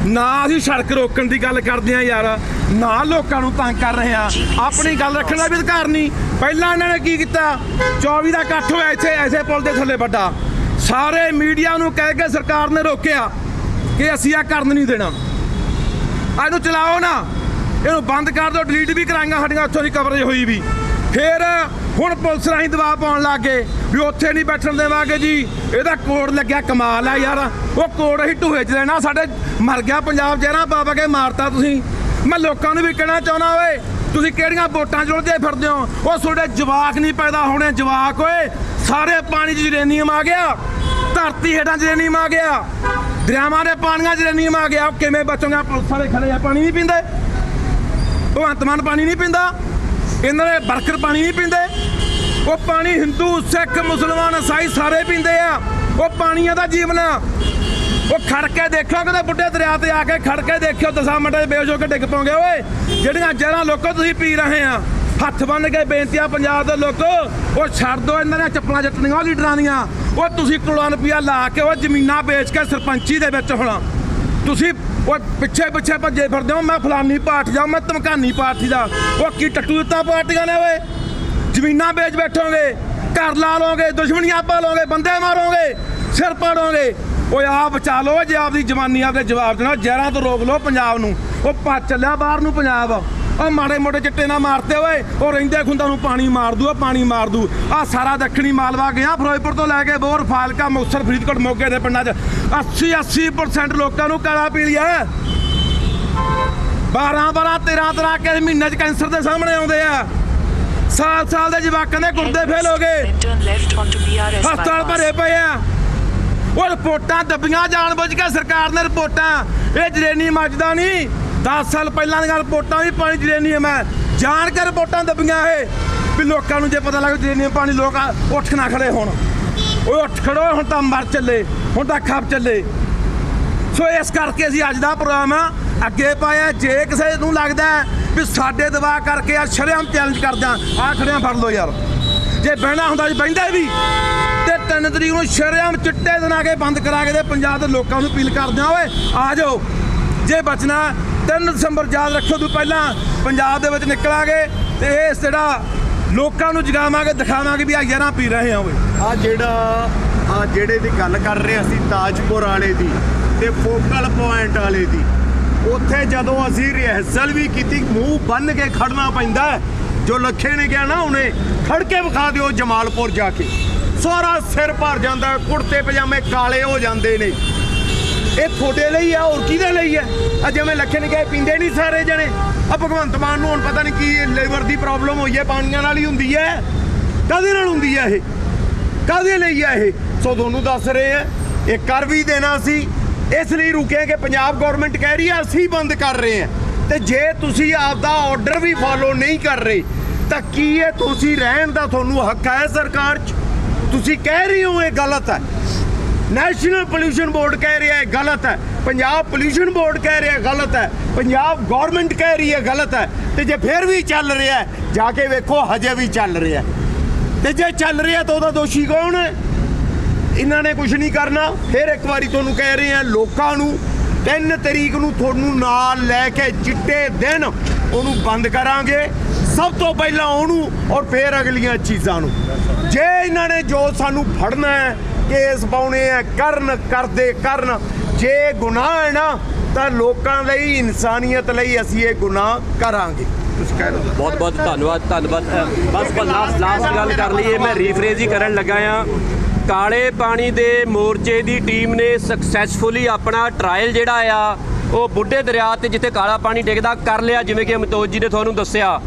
ਨਾ ਅਸੀਂ ਸੜਕ ਰੋਕਣ ਦੀ ਗੱਲ ਕਰਦੇ ਆ ਯਾਰ। ਨਾ ਲੋਕਾਂ ਨੂੰ ਤੰਗ ਕਰ ਰਹੇ ਆ ਆਪਣੀ ਗੱਲ ਰੱਖਣ ਦਾ ਵੀ ਅਧਿਕਾਰ ਨਹੀਂ। ਪਹਿਲਾਂ ਇਹਨਾਂ ਨੇ ਕੀ ਕੀਤਾ? 24 ਦਾ ਇਕੱਠ ਹੋਇਆ ਇੱਥੇ, ਐਸੇ ਪੁਲ ਦੇ ਥੱਲੇ ਵੱਡਾ। ਸਾਰੇ ਮੀਡੀਆ ਨੂੰ ਕਹਿ ਕੇ ਸਰਕਾਰ ਨੇ ਰੋਕਿਆ ਕਿ ਅਸੀਂ ਆ ਕਰਨ ਨਹੀਂ ਦੇਣਾ। ਇਹਨੂੰ ਚਲਾਓ ਨਾ। ਇਹਨੂੰ ਬੰਦ ਕਰ ਦਿਓ ਡਿਲੀਟ ਵੀ ਕਰਾਂਗਾ ਸਾਡੀਆਂ, ਉੱਥੋਂ ਦੀ ਕਵਰੇਜ ਹੋਈ ਵੀ। ਫਿਰ ਹੁਣ ਪੁਲਿਸ ਰਾਹੀਂ ਦਬਾਅ ਪਾਉਣ ਲੱਗ ਗਏ ਵੀ ਉੱਥੇ ਨਹੀਂ ਬੈਠਣ ਦੇਵਾਂਗੇ ਜੀ। ਇਹਦਾ ਕੋਡ ਲੱਗਿਆ ਕਮਾਲ ਆ ਯਾਰ। ਉਹ ਕੋਡ ਅਸੀਂ ਢੂਹੇ 'ਚ ਦੇਣਾ ਸਾਡੇ ਮਰ ਗਿਆ ਪੰਜਾਬ ਜਹਿਰਾਂ ਪਾ ਪਾ ਕੇ ਮਾਰਤਾ ਤੁਸੀਂ। ਮੈਂ ਲੋਕਾਂ ਨੂੰ ਵੀ ਕਹਿਣਾ ਚਾਹੁੰਦਾ ਓਏ, ਤੁਸੀਂ ਕਿਹੜੀਆਂ ਵੋਟਾਂ 'ਚ ਉਲਝੇ ਫਿਰਦੇ ਹੋ? ਉਹ ਤੁਹਾਡੇ ਜਵਾਕ ਨਹੀਂ ਪੈਦਾ ਹੋਣੇ, ਜਵਾਕ ਓਏ। ਸਾਰੇ ਪਾਣੀ 'ਚ ਯੂਰੇਨੀਅਮ ਆ ਗਿਆ। ਧਰਤੀ ਹੇਠਾਂ ਯੂਰੇਨੀਅਮ ਆ ਗਿਆ। ਦਰਿਆਵਾਂ ਦੇ ਪਾਣੀਆਂ 'ਚ ਯੂਰੇਨੀਅਮ ਆ ਗਿਆ। ਉਹ ਕਿਵੇਂ ਬਚੋਗੇ? ਪੁਲਿਸ ਵਾਲੇ ਖੜੇ ਆ, ਪਾਣੀ ਨਹੀਂ ਪੀਂਦੇ। ਭਗਵੰਤ ਮਾਨ ਪਾਣੀ ਨਹੀਂ ਪੀਂਦਾ। ਇਹਨਾਂ ਦੇ ਵਰਕਰ ਪਾਣੀ ਨਹੀਂ ਪੀਂਦੇ। ਉਹ ਪਾਣੀ ਹਿੰਦੂ, ਸਿੱਖ, ਮੁਸਲਮਾਨ, ਈਸਾਈ ਸਾਰੇ ਪੀਂਦੇ ਆ। ਉਹ ਪਾਣੀਆਂ ਦਾ ਜੀਵਨ ਆ। ਉਹ ਖੜ ਕੇ ਦੇਖੋ ਕਿਤੇ ਬੁੱਢੇ ਦਰਿਆ ਤੇ ਆ ਕੇ ਖੜ ਕੇ ਦੇਖਿਓ, ਦਸਾਂ ਮਿੰਟਾਂ 'ਚ ਬੇਹੋਸ਼ ਹੋ ਕੇ ਡਿੱਗ ਪੋਗੇ ਓਏ, ਜਿਹੜੀਆਂ ਜ਼ਹਿਰਾਂ ਲੋਕੋ ਤੁਸੀਂ ਪੀ ਰਹੇ ਆ, ਹੱਥ ਬੰਨ ਕੇ ਬੇਨਤੀਆਂ ਪੰਜਾਬ ਦੇ ਲੋਕੋ, ਉਹ ਛੱਡ ਦੋ ਇਹਨਾਂ ਦੀਆਂ ਚੱਪਲਾਂ ਜੱਟਣੀਆਂ, ਉਹ ਲੀਡਰਾਂ ਦੀਆਂ। ਉਹ ਤੁਸੀਂ ਕਰੋੜਾਂ ਰੁਪਇਆ ਲਾ ਕੇ ਉਹ ਜ਼ਮੀਨਾਂ ਵੇਚ ਕੇ ਸਰਪੰਚੀ ਦੇ ਵਿੱਚ ਹੋਣਾ। ਤੁਸੀਂ ਉਹ ਪਿੱਛੇ ਪਿੱਛੇ ਭੱਜੇ ਫਿਰਦੇ ਹੋ, ਮੈਂ ਫਲਾਨੀ ਪਾਰਟੀ ਦਾ, ਮੈਂ ਧਮਕਾਨੀ ਪਾਰਟੀ ਦਾ। ਉਹ ਕੀ ਟੱਟੂ ਦਿੱਤਾ ਪਾਰਟੀਆਂ ਨੇ ਓਏ? ਜ਼ਮੀਨਾਂ ਵੇਚ ਬੈਠੋਗੇ, ਘਰ ਲਾ ਲੋਗੇ ਦੁਸ਼ਮਣੀਆਂ ਪਾ ਲੋਗੇ ਬੰਦੇ ਮਾਰੋਗੇ, ਸਿਰ ਪਾੜੋਗੇ। ਓਏ ਆ ਬਚਾ ਲਓ ਜੇ ਆਪਦੀ ਜਵਾਨੀ ਆਪਦੇ ਜਵਾਬ ਦੇਣਾ, ਜ਼ਹਿਰਾਂ ਤੋਂ ਰੋਕ ਲਓ ਪੰਜਾਬ ਨੂੰ। ਉਹ ਪਾ ਚੱਲਿਆ ਬਾਹਰ ਨੂੰ ਪੰਜਾਬ। ਉਹ ਮਾੜੇ ਮੋਟੇ ਚਿੱਟੇ ਨਾ ਮਾਰਤੇ ਓਏ। ਉਹ ਰਹਿੰਦੇ ਖੁੰਦਾਂ ਨੂੰ ਪਾਣੀ ਮਾਰ ਦੂ ਉਹ ਪਾਣੀ ਮਾਰ ਦੂ। ਆ ਸਾਰਾ ਦੱਖਣੀ ਮਾਲਵਾ ਗਿਆ ਫਿਰੋਜ਼ਪੁਰ ਤੋਂ ਲੈ ਕੇ ਬੋਰ ਫਾਲਕਾ ਮੁਕਤਸਰ ਫਰੀਦਕੋਟ ਮੋਗੇ ਦੇ ਪਿੰਡਾਂ 'ਚ। 80 80% ਲੋਕਾਂ ਨੂੰ ਕਾਲਾ ਪੀ ਲਿਆ। 12 12 13 13 ਕੇ ਮਹੀਨੇ 'ਚ ਕੈਂਸਰ ਦੇ ਸਾਹਮਣੇ ਆਉਂਦੇ ਆ। ਸਾਲ ਸਾਲ ਦੇ ਜਵਾਕਾਂ ਦੇ ਗੁਰਦੇ ਫੇਲ ਹੋ ਗਏ। ਹਸਪਤਾਲ. ਭਰੇ ਪਏ ਆ। ਉਹ ਰਿਪੋਰਟਾਂ ਦੱਬੀਆਂ ਜਾਣ ਬੁੱਝ ਕੇ ਸਰਕਾਰ ਨੇ ਰਿਪੋਰਟਾਂ। ਇਹ ਜਰੇਨੀ ਮੱਜਦਾ ਨਹੀਂ। 10 ਸਾਲ ਪਹਿਲਾਂ ਦੀਆਂ ਰਿਪੋਰਟਾਂ ਵੀ ਪਾਣੀ ਜਰੇਨੀਅਮ ਹੈ ਜਾਣ ਕੇ ਰਿਪੋਰਟਾਂ ਦੱਬੀਆਂ ਇਹ, ਵੀ ਲੋਕਾਂ ਨੂੰ ਜੇ ਪਤਾ ਲੱਗ ਜਰੇਨੀਅਮ ਪਾਣੀ ਲੋਕ ਉੱਠ ਨਾ ਖੜੇ ਹੋਣ। ਓਏ ਉੱਠ ਖੜੋ, ਹੁਣ ਤਾਂ ਮਰ ਚੱਲੇ, ਹੁਣ ਤਾਂ ਖੱਪ ਚੱਲੇ। ਸੋ ਇਸ ਕਰਕੇ ਅਸੀਂ ਅੱਜ ਦਾ ਪ੍ਰੋਗਰਾਮ ਅੱਗੇ ਪਾਇਆ, ਜੇ ਕਿਸੇ ਨੂੰ ਲੱਗਦਾ ਵੀ ਸਾਡੇ ਦਬਾਅ ਕਰਕੇ ਆ, ਸ਼ਰੇਆਮ ਚੈਲੰਜ ਕਰਦਾ ਆ ਖੜਿਆਂ ਫੜ ਲਓ ਯਾਰ। ਜੇ ਬਹਿਣਾ ਹੁੰਦਾ ਜੀ ਬਹਿੰਦੇ ਵੀ। ਤੇ 3 ਤਰੀਕ ਨੂੰ ਸ਼ਰੇਆਮ ਚਿੱਟੇ ਦਿਨ ਆ ਕੇ ਬੰਦ ਕਰਾ ਕੇ ਤੇ ਪੰਜਾਬ ਦੇ ਲੋਕਾਂ ਨੂੰ ਅਪੀਲ ਕਰਦੇ ਆ, ਓਏ ਆ ਜਾਓ। ਜੇ ਬਚਣਾ 3 ਦਸੰਬਰ ਯਾਦ ਰੱਖੋ ਤੋਂ ਪਹਿਲਾਂ ਪੰਜਾਬ ਦੇ ਵਿੱਚ ਨਿਕਲਾਂਗੇ ਤੇ ਇਹ ਜਿਹੜਾ ਲੋਕਾਂ ਨੂੰ ਜਗਾਵਾਂਗੇ, ਦਿਖਾਵਾਂਗੇ ਵੀ ਆ ਯਾਰਾਂ ਪੀ ਰਹੇ ਆ ਓਏ। ਆ ਜਿਹੜਾ, ਆ ਜਿਹੜੇ ਦੀ ਗੱਲ ਕਰ ਰਹੇ ਅਸੀਂ ਤਾਜਪੁਰ ਵਾਲੇ ਦੀ ਤੇ ਫੋਕਲ ਪੁਆਇੰਟ ਵਾਲੇ ਦੀ, ਉੱਥੇ ਜਦੋਂ ਅਸੀਂ ਰਿਹਰਸਲ ਵੀ ਕੀਤੀ, ਮੂੰਹ ਬੰਨ ਕੇ ਖੜਨਾ ਪੈਂਦਾ ਜੋ ਲੱਖੇ ਨੇ ਕਿਹਾ ਨਾ ਉਹਨੇ ਖੜ ਕੇ ਵਿਖਾ ਦਿਓ ਜਮਾਲਪੁਰ ਜਾ ਕੇ। ਸਾਰਾ ਸਿਰ ਭਰ ਜਾਂਦਾ ਕੁੜਤੇ ਪਜਾਮੇ ਕਾਲੇ ਹੋ ਜਾਂਦੇ ਨੇ। ਇਹ ਤੁਹਾਡੇ ਲਈ ਆ, ਹੋਰ ਕਿਹਦੇ ਲਈ ਹੈ ਆ ਜਿਵੇਂ ਲੱਖੇ ਨੇ ਕਿਹਾ ਪੀਂਦੇ ਨਹੀਂ ਸਾਰੇ ਜਣੇ। ਆ ਭਗਵੰਤ ਮਾਨ ਨੂੰ ਹੁਣ ਪਤਾ ਨਹੀਂ ਕੀ ਲੀਵਰ ਦੀ ਪ੍ਰੋਬਲਮ ਹੋਈ ਹੈ, ਪਾਣੀਆਂ ਨਾਲ ਹੀ ਹੁੰਦੀ ਹੈ। ਕਾਹਦੇ ਨਾਲ ਹੁੰਦੀ ਹੈ ਇਹ? ਕਾਹਦੇ ਲਈ ਹੈ ਇਹ? ਸੋ ਤੁਹਾਨੂੰ ਦੱਸ ਰਹੇ ਆ, ਇਹ ਕਰ ਵੀ ਦੇਣਾ ਸੀ। ਇਸ ਲਈ ਰੁਕੇ ਕਿ ਪੰਜਾਬ ਗਵਰਨਮੈਂਟ ਕਹਿ ਰਹੀ ਹੈ, ਅਸੀਂ ਬੰਦ ਕਰ ਰਹੇ ਹਾਂ। ਤੇ ਜੇ ਤੁਸੀਂ ਆਪਦਾ ਆਰਡਰ ਵੀ ਫਾਲੋ ਨਹੀਂ ਕਰ ਰਹੇ, ਤਾਂ ਕੀ ਇਹ ਤੁਸੀਂ ਰਹਿਣ ਦਾ ਤੁਹਾਨੂੰ ਹੱਕ ਹੈ ਸਰਕਾਰ 'ਚ? ਤੁਸੀਂ ਕਹਿ ਰਹੇ ਹੋ ਇਹ ਗਲਤ ਹੈ। ਨੈਸ਼ਨਲ ਪੋਲੂਸ਼ਨ ਬੋਰਡ ਕਹਿ ਰਿਹਾ ਹੈ, ਗਲਤ ਹੈ। ਪੰਜਾਬ ਪੋਲੂਸ਼ਨ ਬੋਰਡ ਕਹਿ ਰਿਹਾ ਗਲਤ ਹੈ। ਪੰਜਾਬ ਗਵਰਨਮੈਂਟ ਕਹਿ ਰਹੀ ਹੈ, ਗਲਤ ਹੈ। ਤੇ ਜੇ ਫਿਰ ਵੀ ਚੱਲ ਰਿਹਾ ਹੈ, ਜਾ ਕੇ ਵੇਖੋ, ਹਜੇ ਵੀ ਚੱਲ ਰਿਹਾ ਹੈ। ਤੇ ਜੇ ਚੱਲ ਰਿਹਾ ਤਾਂ ਉਹਦਾ ਦੋਸ਼ੀ ਕੌਣ ਹੈ? ਇਹਨਾਂ ਨੇ ਕੁਝ ਨਹੀਂ ਕਰਨਾ। ਫਿਰ ਇੱਕ ਵਾਰੀ ਤੁਹਾਨੂੰ ਕਹਿ ਰਹੇ ਆ ਲੋਕਾਂ ਨੂੰ 3 ਤਰੀਕ ਨੂੰ ਤੁਹਾਨੂੰ ਨਾਲ ਲੈ ਕੇ ਚਿੱਟੇ ਦਿਨ ਉਹਨੂੰ ਬੰਦ ਕਰਾਂਗੇ। ਸਭ ਤੋਂ ਪਹਿਲਾਂ ਉਹਨੂੰ ਔਰ ਫਿਰ ਅਗਲੀਆਂ ਚੀਜ਼ਾਂ ਨੂੰ। ਜੇ ਇਹਨਾਂ ਨੇ ਜੋ ਸਾਨੂੰ ਫੜਨਾ ਹੈ ਕੇਸ ਪਾਉਣੇ ਆ, ਕਰਨ ਕਰਦੇ ਕਰਨ। ਜੇ ਗੁਨਾਹ ਹੈ ਨਾ, ਤਾਂ ਲੋਕਾਂ ਲਈ, ਇਨਸਾਨੀਅਤ ਲਈ ਅਸੀਂ ਇਹ ਗੁਨਾਹ ਕਰਾਂਗੇ। ਤੁਸੀਂ ਕਹਿ ਲਓ ਬਹੁਤ ਬਹੁਤ ਧੰਨਵਾਦ ਧੰਨਵਾਦ। ਬਸ ਬਸ ਲਾਸਟ ਲਾਸਟ ਗੱਲ ਕਰ ਲਈਏ, ਮੈਂ ਰੀਫਰੇਜ਼ ਹੀ ਕਰਨ ਲੱਗਾ ਆ ਕਾਲੇ ਪਾਣੀ ਦੇ ਮੋਰਚੇ ਦੀ ਟੀਮ ਨੇ ਸਕਸੈਸਫੁਲੀ ਆਪਣਾ ਟਰਾਇਲ ਜਿਹੜਾ ਆ, ਉਹ ਬੁੱਢੇ ਦਰਿਆ ਤੇ ਜਿੱਥੇ ਕਾਲਾ ਪਾਣੀ ਡਿੱਗਦਾ, ਕਰ ਲਿਆ, ਜਿਵੇਂ ਕਿ ਅਮਿਤੋਜ ਜੀ ਨੇ ਤੁਹਾਨੂੰ ਦੱਸਿਆ।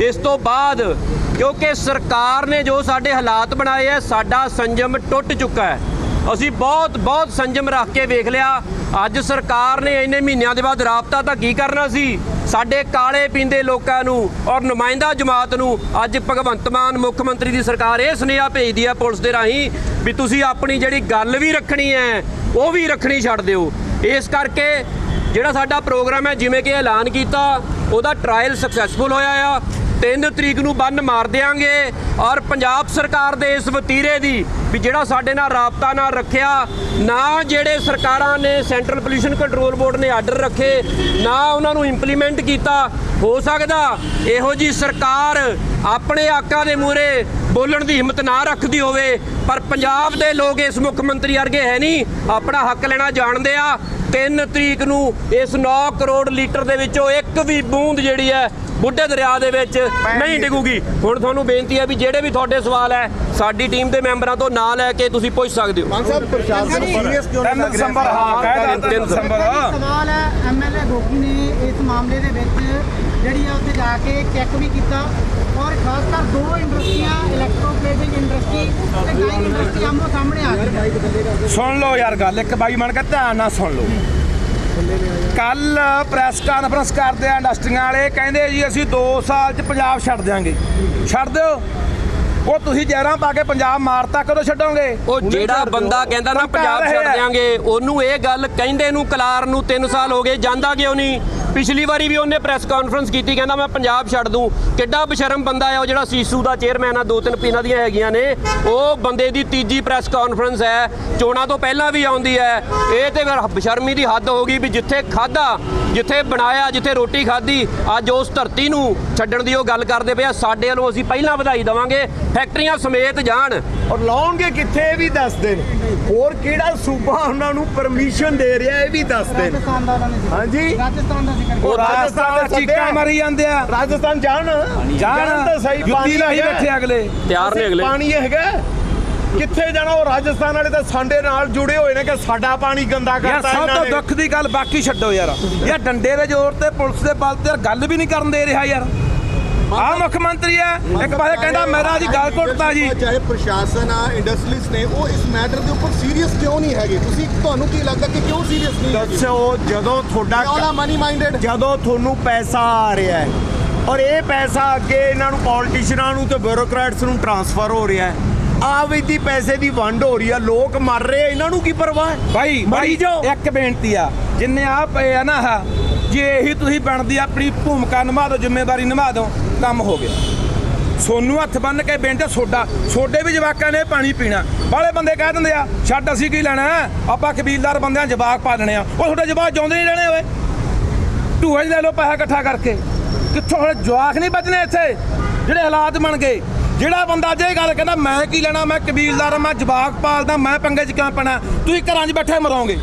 ਇਸ ਤੋਂ ਬਾਅਦ ਕਿਉਂਕਿ ਸਰਕਾਰ ਨੇ ਜੋ ਸਾਡੇ ਹਾਲਾਤ ਬਣਾਏ ਆ, ਸਾਡਾ ਸੰਜਮ ਟੁੱਟ ਚੁੱਕਾ ਹੈ। ਅਸੀਂ ਬਹੁਤ ਬਹੁਤ ਸੰਜਮ ਰੱਖ ਕੇ ਵੇਖ ਲਿਆ। ਅੱਜ ਸਰਕਾਰ ਨੇ ਇੰਨੇ ਮਹੀਨਿਆਂ ਦੇ ਬਾਅਦ ਰਾਬਤਾ ਤਾਂ ਕੀ ਕਰਨਾ ਸੀ? ਸਾਡੇ ਕਾਲੇ ਪੀਂਦੇ ਲੋਕਾਂ ਨੂੰ ਔਰ ਨੁਮਾਇੰਦਾ ਜਮਾਤ ਨੂੰ ਅੱਜ ਭਗਵੰਤ ਮਾਨ ਮੁੱਖ ਮੰਤਰੀ ਦੀ ਸਰਕਾਰ ਇਹ ਸੁਨੇਹਾ ਭੇਜਦੀ ਹੈ ਪੁਲਿਸ ਦੇ ਰਾਹੀਂ ਵੀ ਤੁਸੀਂ ਆਪਣੀ ਜਿਹੜੀ ਗੱਲ ਵੀ ਰੱਖਣੀ ਹੈ, ਉਹ ਵੀ ਰੱਖਣੀ ਛੱਡ ਦਿਓ। ਇਸ ਕਰਕੇ ਜਿਹੜਾ ਸਾਡਾ ਪ੍ਰੋਗਰਾਮ ਹੈ, ਜਿਵੇਂ ਕਿ ਐਲਾਨ ਕੀਤਾ ਉਹਦਾ ਟਰਾਇਲ ਸਕਸੈਸਫੁਲ ਹੋਇਆ ਆ। 3 ਤਰੀਕ ਨੂੰ ਬੰਨ ਮਾਰ ਦਿਆਂਗੇ ਔਰ ਪੰਜਾਬ ਸਰਕਾਰ ਦੇ ਇਸ ਵਤੀਰੇ ਦੀ ਵੀ ਜਿਹੜਾ ਸਾਡੇ ਨਾਲ ਰਾਬਤਾ ਨਾਲ ਰੱਖਿਆ, ਨਾ ਜਿਹੜੇ ਸਰਕਾਰਾਂ ਨੇ ਸੈਂਟਰਲ ਪੋਲੂਸ਼ਨ ਕੰਟਰੋਲ ਬੋਰਡ ਨੇ ਆਰਡਰ ਰੱਖੇ, ਨਾ ਉਹਨਾਂ ਨੂੰ ਇੰਪਲੀਮੈਂਟ ਕੀਤਾ। ਹੋ ਸਕਦਾ ਇਹੋ ਜੀ ਸਰਕਾਰ ਆਪਣੇ ਆਕਾਂ ਦੇ ਮੂਹਰੇ ਬੋਲਣ ਦੀ ਹਿੰਮਤ ਨਾ ਰੱਖਦੀ ਹੋਵੇ, ਪਰ ਪੰਜਾਬ ਦੇ ਲੋਕ ਇਸ ਮੁੱਖ ਮੰਤਰੀ ਵਰਗੇ ਹੈ ਨਹੀਂ। ਆਪਣਾ ਹੱਕ ਲੈਣਾ ਜਾਣਦੇ ਆ। 3 ਤਰੀਕ ਨੂੰ ਇਸ 9 ਕਰੋੜ ਲੀਟਰ ਦੇ ਵਿੱਚੋਂ ਇੱਕ ਵੀ ਬੂੰਦ ਜਿਹੜੀ ਹੈ ਬੁੱਢੇ ਦਰਿਆ ਦੇ ਵਿੱਚ ਨਹੀਂ ਡਿੱਗੂਗੀ। ਹੁਣ ਤੁਹਾਨੂੰ ਬੇਨਤੀ ਹੈ ਵੀ ਜਿਹੜੇ ਵੀ ਤੁਹਾਡੇ ਸਵਾਲ ਹੈ ਸਾਡੀ ਟੀਮ ਦੇ ਮੈਂਬਰਾਂ ਤੋਂ ਨਾਂ ਲੈ ਕੇ ਤੁਸੀਂ ਪੁੱਛ ਸਕਦੇ ਹੋ। ਮਾਨ ਸਾਹਿਬ ਪ੍ਰਸ਼ਾਸਨ ਸੀਰੀਅਸ ਕਿਉਂ ਨਹੀਂ 3 ਲੱਗ ਰਿਹਾ? ਦਸੰਬਰ ਹਾਂ ਕਹਿ ਦਿੱਤਾ ਤਿੰਨ ਦਸੰਬਰ ਸਵਾਲ ਹੈ ਐਮਐਲਏ ਗੋਗੀ ਨੇ ਇਸ ਮਾਮਲੇ ਦੇ ਵਿੱਚ ਜਿਹੜੀ ਆ ਉੱਥੇ ਜਾ ਕੇ ਚੈੱਕ ਵੀ ਕੀਤਾ। ਔਰ ਖਾਸ ਕਰ ਦੋ ਇੰਡਸਟਰੀਆਂ ਇਲੈਕਟ੍ਰੋਪਲੇਟਿੰਗ ਇੰਡਸਟਰੀ ਤੇ ਕਈ ਇੰਡਸਟਰੀ ਆਮੋ ਸਾਹਮਣੇ ਆ ਗਈਆਂ। ਸੁਣ ਲਓ ਯਾਰ ਗੱਲ, ਇੱਕ ਬਾਈ ਬਣ ਕੇ ਧਿਆਨ ਨਾਲ ਸੁਣ ਲਓ। ਕੱਲ ਪ੍ਰੈਸ ਕਾਨਫਰੰਸ ਕਰਦੇ ਆ ਇੰਡਸਟਰੀਆਂ ਵਾਲੇ, ਕਹਿੰਦੇ ਜੀ ਅਸੀਂ 2 ਸਾਲ ਚ ਪੰਜਾਬ ਛੱਡ ਦਿਆਂਗੇ। ਛੱਡ ਦਿਓ। ਉਹ ਤੁਸੀਂ ਜ਼ਹਿਰਾਂ ਪਾ ਕੇ ਪੰਜਾਬ ਮਾਰਤਾ ਕਦੋਂ ਛੱਡੋਗੇ? ਉਹ ਜਿਹੜਾ ਬੰਦਾ ਕਹਿੰਦਾ ਨਾ ਪੰਜਾਬ ਛੱਡ ਆ। ਦਿਆਂਗੇ ਉਹਨੂੰ ਇਹ ਗੱਲ ਕਹਿੰਦੇ ਨੂੰ ਕਲਾਰ ਨੂੰ 3 ਸਾਲ ਹੋ ਗਏ ਜਾਂਦਾ ਕਿਉਂ ਨਹੀਂ? ਪਿਛਲੀ ਵਾਰੀ ਵੀ ਉਹਨੇ ਪ੍ਰੈਸ ਕਾਨਫਰੰਸ ਕੀਤੀ ਕਹਿੰਦਾ ਮੈਂ ਪੰਜਾਬ ਛੱਡ ਦੂੰ। ਕਿੱਡਾ ਬਸ਼ਰਮ ਬੰਦਾ ਹੈ ਉਹ ਜਿਹੜਾ ਸੀਸੂ ਦਾ ਚੇਅਰਮੈਨ ਆ ਦੋ ਤਿੰਨ ਪੀਨਾਂ ਦੀਆਂ ਹੈਗੀਆਂ ਨੇ। ਉਹ ਬੰਦੇ ਦੀ ਤੀਜੀ ਪ੍ਰੈਸ ਕਾਨਫਰੰਸ ਹੈ ਚੋਣਾਂ ਤੋਂ ਪਹਿਲਾਂ ਵੀ ਆਉਂਦੀ ਹੈ। ਇਹ ਤੇ ਫਿਰ ਬਸ਼ਰਮੀ ਦੀ ਹੱਦ ਹੋ ਗਈ ਵੀ ਜਿੱਥੇ ਖਾਦਾ ਜਿੱਥੇ ਬਣਾਇਆ ਜਿੱਥੇ ਰੋਟੀ ਖਾਧੀ ਅੱਜ ਉਸ ਧਰਤੀ ਨੂੰ ਛੱਡਣ ਦੀ ਉਹ ਗੱਲ ਕਰਦੇ ਪਏ ਆ। ਸਾਡੇ ਵੱਲੋਂ ਅਸੀਂ ਪਹਿਲਾਂ ਵਧਾਈ ਦੇਵਾਂਗੇ ਫੈਕਟਰੀਆਂ ਸਮੇਤ ਜਾਣ। ਔਰ ਲਾਉਣਗੇ ਕਿੱਥੇ ਇਹ ਵੀ ਦੱਸ ਦੇਣ ਹੋਰ ਕਿਹੜਾ ਸੂਬਾ ਉਹਨਾਂ ਨੂੰ ਪਰਮਿਸ਼ਨ ਦੇ ਰਿਹਾ ਇਹ ਵੀ ਦੱਸ ਦੇਣ ਰਾਜਸਥਾਨ ਦਾ ਉਹਨਾਂ ਨੇ ਜ਼ਿਕਰ- ਹਾਂਜੀ? ਰਾਜਸਥਾਨ ਦਾ ਜ਼ਿਕਰ ਉਹ। ਰਾਜਸਥਾਨ ਦੇ ਚੀਕਾਂ ਮਾਰੀ ਜਾਂਦੇ ਆ। ਰਾਜਸਥਾਨ ਜਾਣ। ਜਾਣ। ਤਾਂ ਸਹੀ ਜੁੱਤੀ ਹੈਗਾ। ਬੈਠੇ ਅਗਲੇ। ਤਿਆਰ ਨੇ ਅਗਲੇ। ਪਾਣੀ ਹੈਗਾ। ਕਿੱਥੇ ਜਾਣਾ? ਉਹ ਰਾਜਸਥਾਨ ਵਾਲੇ ਤਾਂ ਸਾਡੇ ਨਾਲ ਜੁੜੇ ਹੋਏ ਨੇ ਕਿ ਸਾਡਾ ਪਾਣੀ ਗੰਦਾ ਯਾਰ ਕਰਤਾ ਸਭ ਤੋਂ ਦੁੱਖ ਦੀ ਗੱਲ ਬਾਕੀ ਛੱਡੋ ਯਾਰ। ਯਾਰ ਡੰਡੇ ਦੇ ਜ਼ੋਰ ਤੇ ਪੁਲਿਸ ਦੇ ਬਲ ਤੇ ਯਾਰ ਗੱਲ ਵੀ ਨਹੀਂ ਕਰਨ ਦੇ ਰਿਹਾ ਯਾਰ। ਆ ਮੁੱਖ ਮੰਤਰੀ ਆ ਇੱਕ ਪਾਸੇ ਕਹਿੰਦਾ ਮੇਰਾ ਜੀ ਗੱਲ ਘੁੱਟਦਾ ਜੀ। ਚਾਹੇ ਪ੍ਰਸ਼ਾਸਨ ਆ ਇੰਡਸਟਰੀਜ਼ ਨੇ ਉਹ ਇਸ ਮੈਟਰ ਦੇ ਉੱਪਰ ਸੀਰੀਅਸ ਕਿਉਂ ਨਹੀਂ ਹੈਗੇ? ਤੁਸੀਂ ਤੁਹਾਨੂੰ ਕੀ ਲੱਗਦਾ ਕਿ ਕਿਉਂ ਸੀਰੀਅਸ ਨਹੀਂ ਹੈਗੇ? ਦੱਸੋ ਜਦੋਂ ਤੁਹਾਡਾ ਆਲ ਮਨੀ ਮਾਈਂਡਡ ਜਦੋਂ ਤੁਹਾਨੂੰ ਪੈਸਾ ਆ ਰਿਹਾ ਹੈ ਔਰ ਇਹ ਪੈਸਾ ਅੱਗੇ ਇਹਨਾਂ ਨੂੰ ਪੋਲਿਟਿਸ਼ੀਅਨਾਂ ਨੂੰ ਤੇ ਬਿਊਰੋਕਰੈਟਸ ਨੂੰ ਟਰਾਂਸਫਰ ਹੋ ਰਿਹਾ ਹੈ ਆ ਵੀ ਦੀ ਪੈਸੇ ਦੀ ਵੰਡ ਹੋ ਰਹੀ ਆ ਲੋਕ ਮਰ ਰਹੇ ਆ, ਇਹਨਾਂ ਨੂੰ ਕੀ ਪਰਵਾਹ? ਹੈ ਭਾਈ ਮਰੀ ਭਾਈ ਜਾਓ। ਇੱਕ ਬੇਨਤੀ ਆ ਜਿੰਨੇ ਆ ਪਏ ਆ ਨਾ ਆਹ ਜੇ ਇਹੀ ਤੁਸੀਂ ਬਣਦੀ ਆਪਣੀ ਭੂਮਿਕਾ ਨਿਭਾ ਦਿਓ ਜ਼ਿੰਮੇਵਾਰੀ ਨਿਭਾ ਦਿਓ ਕੰਮ ਹੋ ਗਿਆ। ਸੋਨੂੰ ਹੱਥ ਬੰਨ ਕੇ ਬੇਨਤੀ ਆ, ਸੋਡਾ ਸੋਡੇ ਵੀ ਜਵਾਕਾਂ ਨੇ ਪਾਣੀ ਪੀਣਾ। ਬਾਲੇ ਬੰਦੇ ਕਹਿ ਦਿੰਦੇ ਆ ਛੱਡ ਅਸੀਂ ਕੀ ਲੈਣਾ? ਹੈ? ਆਪਾਂ ਕਬੀਲਦਾਰ ਬੰਦਿਆਂ ਜਵਾਕ ਪਾਲਣੇ ਆ। ਉਹ ਤੁਹਾਡੇ ਜਵਾਕ ਜਿਉਂਦੇ ਨਹੀਂ ਰਹਿਣੇ ਓਏ। ਢੂਹੇ 'ਚ ਲੈ ਲਓ ਪੈਸਾ ਇਕੱਠਾ ਕਰਕੇ। ਕਿੱਥੋਂ ਹੁਣ ਜਵਾਕ ਨਹੀਂ ਬਚਨੇ ਇੱਥੇ? ਜਿਹੜੇ ਹਾਲਾਤ ਬਣ ਗਏ। ਜਿਹੜਾ ਬੰਦਾ ਜੇ ਗੱਲ ਕਹਿੰਦਾ ਮੈਂ ਕੀ ਲੈਣਾ ਮੈਂ ਕਬੀਲਦਾਰ ਮੈਂ ਜਵਾਕ ਪਾਲਦਾ ਮੈਂ ਪੰਗੇ 'ਚ ਕਿਉਂ ਪੈਣਾ? ਤੁਸੀਂ ਘਰਾਂ 'ਚ ਬੈਠੇ ਮਰੋਗੇ।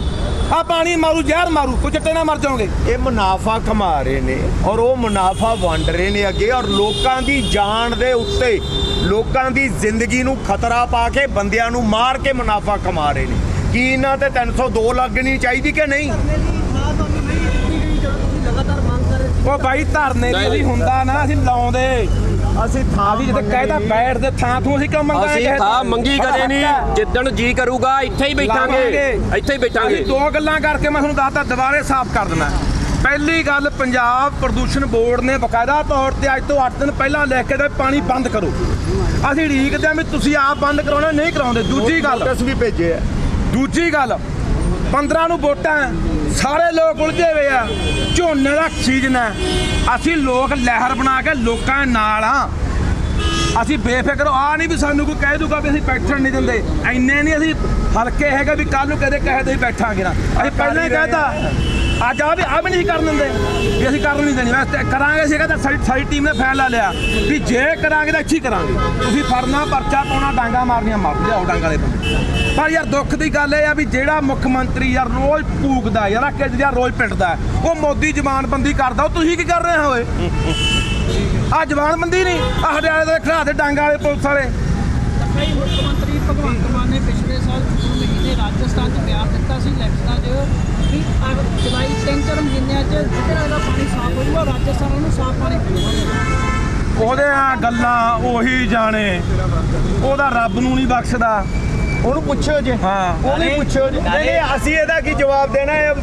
ਆ ਪਾਣੀ ਮਾਰੂ ਜ਼ਹਿਰ ਮਾਰੂ ਕੋਈ ਚੱਟੇ ਨਾਲ ਮਰ ਜਾਓਗੇ। ਇਹ ਮੁਨਾਫਾ ਕਮਾ ਰਹੇ ਨੇ ਔਰ ਉਹ ਮੁਨਾਫਾ ਵੰਡ ਰਹੇ ਨੇ ਅੱਗੇ ਔਰ ਲੋਕਾਂ ਦੀ ਜਾਨ ਦੇ ਉੱਤੇ ਲੋਕਾਂ ਦੀ ਜ਼ਿੰਦਗੀ ਨੂੰ ਖਤਰਾ ਪਾ ਕੇ ਬੰਦਿਆਂ ਨੂੰ ਮਾਰ ਕੇ ਮੁਨਾਫਾ ਕਮਾ ਰਹੇ ਨੇ। ਕੀ ਇਹਨਾਂ ਤੇ 302 ਲੱਗਣੀ ਚਾਹੀਦੀ ਕਿ ਨਹੀਂ? ਉਹ ਬਾਈ ਧਰਨੇ ਦੀ ਵੀ ਹੁੰਦਾ ਨਾ ਅਸੀਂ ਲਾਉਂਦੇ। ਅਸੀਂ ਥਾਂ ਅਸੀਂ ਜਿੱਥੇ ਕਹਿਦਾ ਬੈਠਦੇ ਥਾਂ ਤੋਂ ਅਸੀਂ ਕਿਉਂ ਮੰਗਾਂਗੇ ਅਸੀਂ ਥਾਂ? ਮੰਗੀ ਕਦੇ ਨਹੀਂ। ਜਿੱਦਣ ਜੀ ਕਰੂਗਾ ਇੱਥੇ ਹੀ ਬੈਠਾਂਗੇ। ਇੱਥੇ ਹੀ ਬੈਠਾਂਗੇ। ਅਸੀਂ ਦੋ ਗੱਲਾਂ ਕਰਕੇ ਮੈਂ ਤੁਹਾਨੂੰ ਦੱਸਦਾ ਦੁਬਾਰੇ ਸਾਫ਼ ਕਰ ਦੇਣਾ ਪਹਿਲੀ ਗੱਲ ਪੰਜਾਬ ਪ੍ਰਦੂਸ਼ਣ ਬੋਰਡ ਨੇ ਬਕਾਇਦਾ ਤੌਰ ਤੇ ਅੱਜ ਤੋਂ 8 ਦਿਨ ਪਹਿਲਾਂ ਲਿਖ ਕੇ ਦੇ ਪਾਣੀ ਬੰਦ ਕਰੋ। ਅਸੀਂ ਉਡੀਕਦੇ ਹਾਂ ਵੀ ਤੁਸੀਂ ਆਪ ਬੰਦ ਕਰਾਉਣਾ ਨਹੀਂ ਕਰਾਉਂਦੇ। ਦੂਜੀ ਗੱਲ। ਨੋਟਿਸ ਵੀ ਭੇਜੇ ਆ। ਦੂਜੀ ਗੱਲ 15 ਨੂੰ ਵੋਟਾਂ ਸਾਰੇ ਲੋਕ ਉਲਝੇ ਹੋਏ ਆ। ਝੋਨੇ ਦਾ ਸੀਜ਼ਨ ਹੈ। ਅਸੀਂ ਲੋਕ ਲਹਿਰ ਬਣਾ ਕੇ ਲੋਕਾਂ ਨਾਲ ਆ। ਅਸੀਂ ਬੇਫਿਕਰ ਆ ਨਹੀਂ ਵੀ ਸਾਨੂੰ ਕੋਈ ਕਹਿ ਦੂਗਾ ਵੀ ਅਸੀਂ ਬੈਠਣ ਨਹੀਂ ਦਿੰਦੇ। ਐਨੇ ਨਹੀਂ ਅਸੀਂ ਹਲਕੇ ਹੈਗੇ ਵੀ ਕੱਲ ਨੂੰ ਕਦੇ ਕਹੇ ਦੇ ਬੈਠਾਂਗੇ ਨਾ। ਅਸੀਂ ਪਹਿਲਾਂ ਹੀ ਕਹਿਤਾ ਅੱਜ ਆ ਵੀ ਆ ਵੀ ਨਹੀਂ ਕਰਨ ਦਿੰਦੇ। ਵੀ ਅਸੀਂ ਕਰਨ ਨਹੀਂ ਦੇਣੀ। ਵੈਸੇ ਕਰਾਂਗੇ ਅਸੀਂ ਕਹਿੰਦਾ ਸਾਡੀ ਸਾਡੀ ਟੀਮ ਨੇ ਫੈਸਲਾ ਲਿਆ। ਵੀ ਜੇ ਕਰਾਂਗੇ ਤਾਂ ਅੱਛੀ ਕਰਾਂਗੇ। ਤੁਸੀਂ ਫੜਨਾ, ਪਰਚਾ ਪਾਉਣਾ, ਡਾਂਗਾ ਮਾਰਨੀਆਂ, ਮਾਰ ਲਿਆਓ ਡਾਂਗਾ ਦੇ ਬੰਦੇ। ਪਰ ਯਾਰ ਦੁੱਖ ਦੀ ਗੱਲ ਇਹ ਆ ਵੀ ਜਿਹੜਾ ਮੁੱਖ ਮੰਤਰੀ ਯਾਰ ਰੋਜ਼ ਪੂਕਦਾ ਯਾਰ ਕੇਜਰੀਵਾਲ ਰੋਜ਼ ਪਿੱਟਦਾ ਉਹ ਮੋਦੀ ਜ਼ਮਾਨਬੰਦੀ ਕਰਦਾ, ਉਹ ਤੁਸੀਂ ਕੀ ਕਰ ਰਹੇ ਹੋ ਓਏ? ਆ ਜ਼ਮਾਨਬੰਦੀ ਨਹੀਂ ਆ ਹਰਿਆਣੇ ਦੇ ਖੜਾ ਦੇ ਡਾਂਗਾ ਵਾਲੇ ਪੁਲਿਸ ਵਾਲੇ। ਕਈ ਮੁੱਖ ਮੰਤਰੀ ਭਗਵੰਤ ਮਾਨ ਨੇ ਪਿਛਲੇ ਸਾਲ ਜੂਨ ਮਹੀਨੇ ਰਾਜਸਥਾਨ 'ਚ ਬਿਆਨ ਦਿੱਤਾ ਸੀ ਇਲੈਕਸ਼ਨਾਂ 'ਚ। ਕਿ ਜੁਲਾਈ ਤਿੰਨ ਚਾਰ ਮਹੀਨਿਆਂ 'ਚ ਜਿਹੜਾ ਦਾ ਪਾਣੀ ਸਾਫ਼ ਹੋਊਗਾ ਰਾਜਸਥਾਨ ਉਹਨੂੰ ਸਾਫ਼ ਪਾਣੀ ਪੀਊਗਾ। ਉਹਦੇ ਆ ਗੱਲਾਂ ਉਹੀ ਜਾਣੇ। ਉਹਦਾ ਰੱਬ ਨੂੰ ਨਹੀਂ ਬਖਸ਼ਦਾ। ਉਹਨੂੰ ਪੁੱਛੋ ਜੇ। ਹਾਂ। ਉਹਨੂੰ ਪੁੱਛੋ ਜੇ। ਨਹੀਂ ਨਹੀਂ ਅਸੀਂ ਇਹਦਾ ਕੀ ਜਵਾਬ ਦੇਣਾ ਹੈ?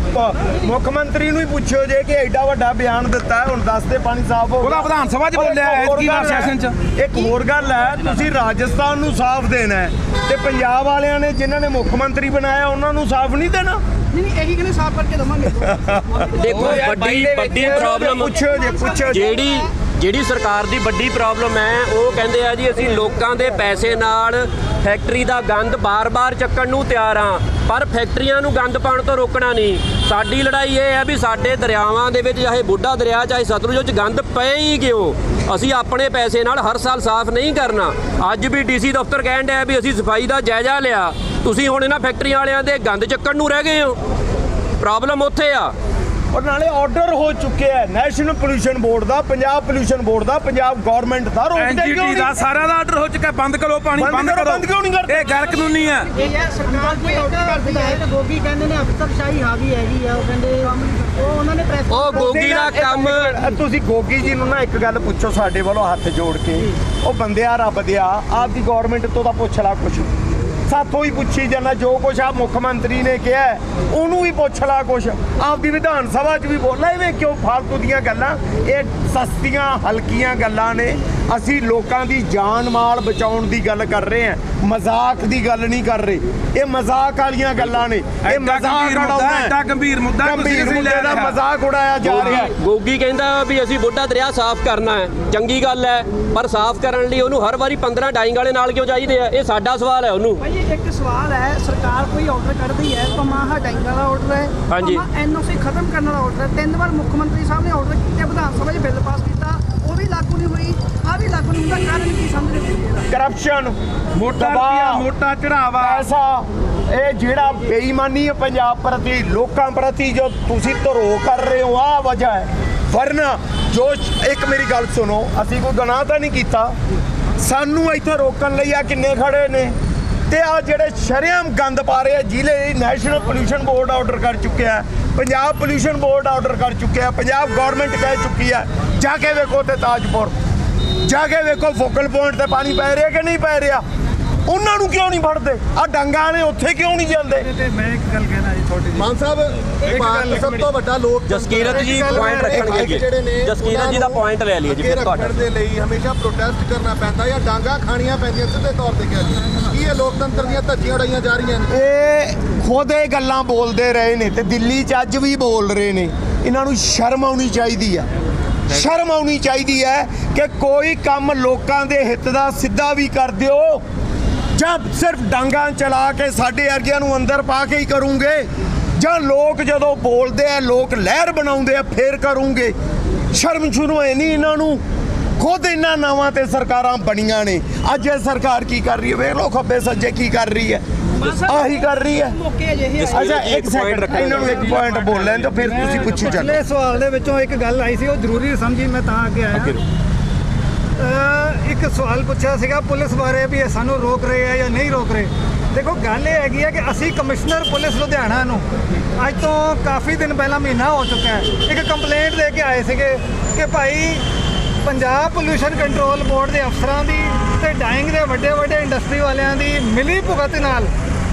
ਮੁੱਖ ਮੰਤਰੀ ਨੂੰ ਹੀ ਪੁੱਛੋ ਜੇ ਕਿ ਐਡਾ ਵੱਡਾ ਬਿਆਨ ਦਿੱਤਾ ਹੈ। ਹੁਣ ਦੱਸਦੇ ਪਾਣੀ ਸਾਫ਼ ਹੋ ਉਹਦਾ ਗਿਆ। ਵਿਧਾਨ ਸਭਾ 'ਚ ਬੋਲਿਆ ਹੈ, ਹੋਰ ਐਤਕੀ ਵਾਰ ਗੱਲ ਹੈ, ਸੈਸ਼ਨ 'ਚ। ਇੱਕ ਹੋਰ ਗੱਲ ਹੈ ਤੁਸੀਂ ਰਾਜਸਥਾਨ ਨੂੰ ਸਾਫ਼ ਦੇਣਾ ਹੈ। ਤੇ ਪੰਜਾਬ ਵਾਲਿਆਂ ਨੇ ਜਿਨ੍ਹਾਂ ਨੇ ਮੁੱਖ ਮੰਤਰੀ ਬਣਾਇਆ ਉਹਨਾਂ ਨੂੰ ਸਾਫ਼ ਨਹੀਂ ਦੇਣਾ? ਨਹੀਂ ਨਹੀਂ ਇਹੀ ਕਹਿੰਦੇ ਸਾਫ਼ ਕਰਕੇ ਦਵਾਂਗੇ। ਦੇਖੋ ਵੱਡੀ ਵੱਡੀ ਪ੍ਰੋਬਲਮ ਪੁੱਛੋ ਜੇ ਪੁੱਛੋ ਜਿਹੜੀ ਜਿਹੜੀ ਸਰਕਾਰ ਦੀ ਵੱਡੀ ਪ੍ਰੋਬਲਮ ਹੈ, ਉਹ ਕਹਿੰਦੇ ਆ ਜੀ, ਅਸੀਂ ਲੋਕਾਂ ਦੇ ਪੈਸੇ ਨਾਲ ਫੈਕਟਰੀ ਦਾ ਗੰਦ ਬਾਰ-ਬਾਰ ਚੱਕਣ ਨੂੰ ਤਿਆਰ ਹਾਂ, ਪਰ ਫੈਕਟਰੀਆਂ ਨੂੰ ਗੰਦ ਪਾਉਣ ਤੋਂ ਰੋਕਣਾ ਨਹੀਂ। ਸਾਡੀ ਲੜਾਈ ਇਹ ਹੈ ਵੀ ਸਾਡੇ ਦਰਿਆਵਾਂ ਦੇ ਵਿੱਚ, ਚਾਹੇ ਬੁੱਢਾ ਦਰਿਆ, ਚਾਹੇ ਸਤਲੁਜ ਵਿੱਚ ਗੰਦ ਪਏ ਹੀ ਕਿਉਂ? ਅਸੀਂ ਆਪਣੇ ਪੈਸੇ ਨਾਲ ਹਰ ਸਾਲ ਸਾਫ਼ ਨਹੀਂ ਕਰਨਾ। ਅੱਜ ਵੀ ਡੀਸੀ ਦਫ਼ਤਰ ਕਹਿਣ ਡਿਆ ਵੀ ਅਸੀਂ ਸਫ਼ਾਈ ਦਾ ਜਾਇਜ਼ਾ ਲਿਆ। ਤੁਸੀਂ ਹੁਣ ਇਹਨਾਂ ਫੈਕਟਰੀਆਂ ਵਾਲਿਆਂ ਦੇ ਗੰਦ ਚੱਕਣ ਨੂੰ ਰਹਿ ਗਏ ਹੋ। ਪ੍ਰੋਬਲਮ ਉੱਥੇ ਆ। ਔਰ ਨਾਲੇ ਆਰਡਰ ਹੋ ਚੁੱਕਿਆ ਹੈ। ਨੈਸ਼ਨਲ ਪੋਲੂਸ਼ਨ ਬੋਰਡ ਦਾ ਪੰਜਾਬ ਪੋਲੂਸ਼ਨ ਬੋਰਡ ਦਾ ਪੰਜਾਬ ਗਵਰਨਮੈਂਟ ਦਾ ਰੋਕਦੇ ਕਿਉਂ ਐਨਜੀਟੀ ਨਹੀਂ ਦਾ ਸਾਰਿਆਂ ਦਾ ਆਰਡਰ ਹੋ ਚੁੱਕਾ ਬੰਦ ਕਰੋ ਪਾਣੀ ਬੰਦ ਕਰੋ, ਬੰਦ ਕਿਉਂ ਨਹੀਂ ਕਰਦੇ? ਇਹ ਗੈਰ ਕਾਨੂੰਨੀ ਹੈ। ਇਹ ਯਾਰ ਸਰਕਾਰ ਕੋਈ ਆਰਡਰ ਕਰਦੀ ਹੈ ਤੇ ਗੋਗੀ ਕਹਿੰਦੇ ਨੇ ਅਫਸਰਸ਼ਾਹੀ ਹਾਵੀ ਹੈਗੀ ਆ ਉਹ ਕਹਿੰਦੇ ਉਹ ਉਹਨਾਂ ਨੇ ਪ੍ਰੈਸ ਉਹ ਗੋਗੀ ਦਾ ਕੰਮ ਇੱਕ- ਤੁਸੀਂ ਗੋਗੀ ਜੀ ਨੂੰ ਨਾ ਇੱਕ ਗੱਲ ਪੁੱਛੋ ਸਾਡੇ ਵੱਲੋਂ ਹੱਥ ਜੋੜ ਕੇ। ਉਹ ਬੰਦਿਆ ਰੱਬ ਦਿਆ ਆਪਦੀ ਗਵਰਨਮੈਂਟ ਤੋਂ ਤਾਂ ਪੁੱਛ ਲਾ ਕੁਛ। ਸਾਥੋਂ ਹੀ ਪੁੱਛੀ ਜਾਂਦਾ, ਜੋ ਕੁਛ ਆ ਮੁੱਖ ਮੰਤਰੀ ਨੇ ਕਿਹਾ ਉਹਨੂੰ ਵੀ ਪੁੱਛ ਲਾ ਕੁਛ। ਆਪਦੀ ਵਿਧਾਨ ਸਭਾ 'ਚ ਵੀ ਬੋਲਣਾ ਐਵੇਂ ਕਿਉਂ ਫਾਲਤੂ ਦੀਆਂ ਗੱਲਾਂ, ਇਹ ਸਸਤੀਆਂ, ਹਲਕੀਆਂ ਗੱਲਾਂ ਨੇ। ਅਸੀਂ ਲੋਕਾਂ ਦੀ ਜਾਨ ਮਾਲ ਬਚਾਉਣ ਦੀ ਗੱਲ ਕਰ ਰਹੇ ਹਾਂ। ਮਜ਼ਾਕ ਦੀ ਗੱਲ ਨਹੀਂ ਕਰ ਰਹੇ। ਇਹ ਮਜ਼ਾਕ ਵਾਲੀਆਂ ਗੱਲਾਂ ਨੇ। ਇਹ ਮਜ਼ਾਕ ਉਡਾਉਣਾ ਹੈ। ਐਡਾ ਗੰਭੀਰ ਮੁੱਦਾ ਕੋਈ ਗੰਭੀਰ ਮੁੱਦੇ ਲੈ ਦਾ ਰਿਹਾ। ਮਜ਼ਾਕ ਉਡਾਇਆ ਜਾ ਰਿਹਾ ਹੈ। ਗੋਗੀ- ਕਹਿੰਦਾ ਵੀ ਅਸੀਂ ਬੁੱਢਾ ਦਰਿਆ ਸਾਫ਼ ਕਰਨਾ ਹੈ। ਚੰਗੀ ਗੱਲ ਹੈ ਪਰ ਸਾਫ਼ ਕਰਨ ਲਈ ਉਹਨੂੰ ਹਰ ਵਾਰੀ 15 ਡਾਈਂਗ ਵਾਲੇ ਨਾਲ ਕਿਉਂ ਚਾਹੀਦੇ ਆ? ਇਹ ਸਾਡਾ ਸਵਾਲ ਹੈ ਉਹਨੂੰ। ਭਾਈ ਇੱਕ ਸਵਾਲ ਹੈ ਸਰਕਾਰ ਕੋਈ ਆਰਡਰ ਕੱਢਦੀ ਹੈ ਪਮਾਹਾ ਡਾਈਂਗਾ ਦਾ ਆਰਡਰ ਹੈ ਹਾਂਜੀ। ਐਨਓਸੀ ਖਤਮ ਕਰਨ ਦਾ ਆਰਡਰ ਹੈ। ਤਿੰਨ ਵਾਰ ਮੁੱਖ ਮੰਤਰੀ ਸਾਹਿਬ ਨੇ ਆਰਡਰ ਕੀਤੇ ਵਿਧਾਨ ਸਭਾ 'ਚ ਬਿੱਲ ਪਾਸ ਕੀਤਾ ਉਹ ਵੀ ਲਾਗੂ ਨਹੀਂ ਹੋਈ ਆ ਵੀ ਲਾਗੂ ਨਹੀਂ ਹੁੰਦਾ ਕਾਰਨ ਕੀ ਸਮਝ ਰਹੇ ਹੋ ਇਹਦਾ? ਕਰਪਸ਼ਨ ਮੋਟਾ ਰੁਪਿਆ ਮੋਟਾ ਚੜਾਵਾ। ਪੈਸਾ ਇਹ ਜਿਹੜਾ ਬੇਈਮਾਨੀ ਹੈ ਪੰਜਾਬ ਪ੍ਰਤੀ ਲੋਕਾਂ ਪ੍ਰਤੀ ਜੋ ਤੁਸੀਂ ਧਰੋ ਕਰ ਰਹੇ ਹੋ ਆ ਵਜ੍ਹਾ ਹੈ। ਵਰਨਾ ਜੋ ਇੱਕ ਮੇਰੀ ਗੱਲ ਸੁਣੋ ਅਸੀਂ ਕੋਈ ਗੁਨਾਹ ਤਾਂ ਨਹੀਂ ਕੀਤਾ? ਸਾਨੂੰ ਇੱਥੇ ਰੋਕਣ ਲਈ ਆ ਕਿੰਨੇ ਖੜੇ ਨੇ? ਤੇ ਆ ਜਿਹੜੇ ਸ਼ਰੇਆਮ ਗੰਦ ਪਾ ਰਹੇ ਆ, ਜ਼ਿਲ੍ਹੇ ਨੈਸ਼ਨਲ ਪੋਲੂਸ਼ਨ ਬੋਰਡ ਆਰਡਰ ਕਰ ਚੁੱਕਿਆ ਪੰਜਾਬ ਪੋਲੂਸ਼ਨ ਬੋਰਡ ਆਰਡਰ ਕਰ ਚੁੱਕਿਆ ਪੰਜਾਬ ਗਵਰਨਮੈਂਟ ਕਹਿ ਚੁੱਕੀ ਹੈ, ਜਾ ਕੇ ਵੇਖੋ ਤੇ ਤਾਜਪੁਰ, ਜਾ ਕੇ ਵੇਖੋ ਫੋਕਲ ਪੁਆਇੰਟ ਤੇ ਪਾਣੀ ਪੈ ਰਿਹਾ ਕਿ ਨਹੀਂ ਪੈ ਰਿਹਾ? ਉਹਨਾਂ ਨੂੰ ਕਿਉਂ ਨਹੀਂ ਫੜਦੇ? ਆ ਡੰਗਾ ਨੇ ਉੱਥੇ ਕਿਉਂ ਨਹੀਂ ਜਾਂਦੇ ਮਾਨ ਸਾਹਿਬ ਭਾਰਤ ਸਭ ਤੋਂ ਵੱਡਾ ਲੋਕ ਜਸਕੀਰਤ ਜੀ point ਰੱਖਣਗੇ ਅੱਗੇ। ਜਸਕੀਰਤ ਜੀ ਦਾ point ਲੈ ਲਈਏ ਜੀ ਫਿਰ ਤੁਹਾਡਾ। ਰੱਖਣ ਦੇ ਲਈ ਹਮੇਸ਼ਾ ਪ੍ਰੋਟੈਸਟ ਕਰਨਾ ਪੈਂਦਾ ਜਾਂ ਡਾਂਗਾ ਖਾਣੀਆਂ ਪੈਂਦੀਆਂ ਸਿੱਧੇ ਤੌਰ ਤੇ ਕਿਹਾ ਜੀ। ਕੀ ਇਹ ਲੋਕਤੰਤਰ ਦੀਆਂ ਧੱਜੀਆਂ ਉਡਾਈਆਂ ਜਾ ਰਹੀਆਂ ਨੇ? ਇਹ ਖੁਦ ਇਹ ਗੱਲਾਂ ਬੋਲਦੇ ਰਹੇ ਨੇ ਤੇ ਦਿੱਲੀ 'ਚ ਅੱਜ ਵੀ ਬੋਲ ਰਹੇ ਨੇ। ਇਹਨਾਂ ਨੂੰ ਸ਼ਰਮ ਆਉਣੀ ਚਾਹੀਦੀ ਆ। ਸ਼ਰਮ ਆਉਣੀ ਚਾਹੀਦੀ ਹੈ ਕਿ ਕੋਈ ਕੰਮ ਲੋਕਾਂ ਦੇ ਹਿੱਤ ਦਾ ਸਿੱਧਾ ਵੀ ਕਰ ਦਿਓ ਜਾਂ ਸਿਰਫ ਡਾਂਗਾਂ ਚਲਾ ਕੇ ਸਾਡੇ ਵਰਗਿਆਂ ਨੂੰ ਅੰਦਰ ਪਾ ਕੇ ਹੀ ਕਰੂੰਗੇ? ਜਾਂ ਲੋਕ ਜਦੋਂ ਬੋਲਦੇ ਆ ਲੋਕ ਲਹਿਰ ਬਣਾਉਂਦੇ ਆ ਫੇਰ ਕਰੂੰਗੇ? ਸ਼ਰਮ ਸ਼ੁਰੂ ਹੈ ਨਹੀਂ ਇਹਨਾਂ ਨੂੰ। ਖੁਦ ਇਹਨਾਂ ਨਾਵਾਂ ਤੇ ਸਰਕਾਰਾਂ ਬਣੀਆਂ ਨੇ। ਅੱਜ ਇਹ ਸਰਕਾਰ ਕੀ ਕਰ ਰਹੀ ਹੈ? ਵੇਖ ਲਓ ਖੱਬੇ ਸੱਜੇ ਕੀ ਕਰ ਰਹੀ ਹੈ। ਆਹੀ ਕਰ ਰਹੀ ਹੈ। ਅੱਛਾ ਇੱਕ ਸੈਕਿੰਡ ਰੱਖਣਾ ਇਹਨਾਂ ਨੂੰ ਇੱਕ ਪੁਆਇੰਟ ਬੋਲ ਲੈਣ ਤਾਂ ਫਿਰ ਤੁਸੀਂ ਪੁੱਛੀ ਚੱਲੋ ਪਿਛਲੇ ਸਵਾਲ ਦੇ ਵਿੱਚੋਂ ਇੱਕ ਗੱਲ ਆਈ ਸੀ ਉਹ ਜ਼ਰੂਰੀ ਸਮਝੀ ਮੈਂ ਤਾਂ ਅੱਗੇ ਆਇਆ। ਇੱਕ ਸਵਾਲ ਪੁੱਛਿਆ ਸੀਗਾ ਪੁਲਿਸ ਬਾਰੇ ਵੀ ਇਹ ਸਾਨੂੰ ਰੋਕ ਰਹੇ ਆ ਜਾਂ ਨਹੀਂ ਰੋਕ ਰਹੇ। ਦੇਖੋ ਗੱਲ ਇਹ ਹੈਗੀ ਹੈ ਕਿ ਅਸੀਂ ਕਮਿਸ਼ਨਰ ਪੁਲਿਸ ਲੁਧਿਆਣਾ ਨੂੰ ਅੱਜ ਤੋਂ ਕਾਫੀ ਦਿਨ ਪਹਿਲਾਂ ਮਹੀਨਾ ਹੋ ਚੁੱਕਾ ਹੈ, ਇੱਕ ਕੰਪਲੇਂਟ ਦੇ ਕੇ ਆਏ ਸੀਗੇ ਕਿ ਭਾਈ ਪੰਜਾਬ ਪੋਲੂਸ਼ਨ ਕੰਟਰੋਲ ਬੋਰਡ ਦੇ ਅਫਸਰਾਂ ਦੀ ਤੇ ਡਾਈਂਗ ਦੇ ਵੱਡੇ ਵੱਡੇ ਇੰਡਸਟਰੀ ਵਾਲਿਆਂ ਦੀ ਮਿਲੀ ਭੁਗਤ ਨਾਲ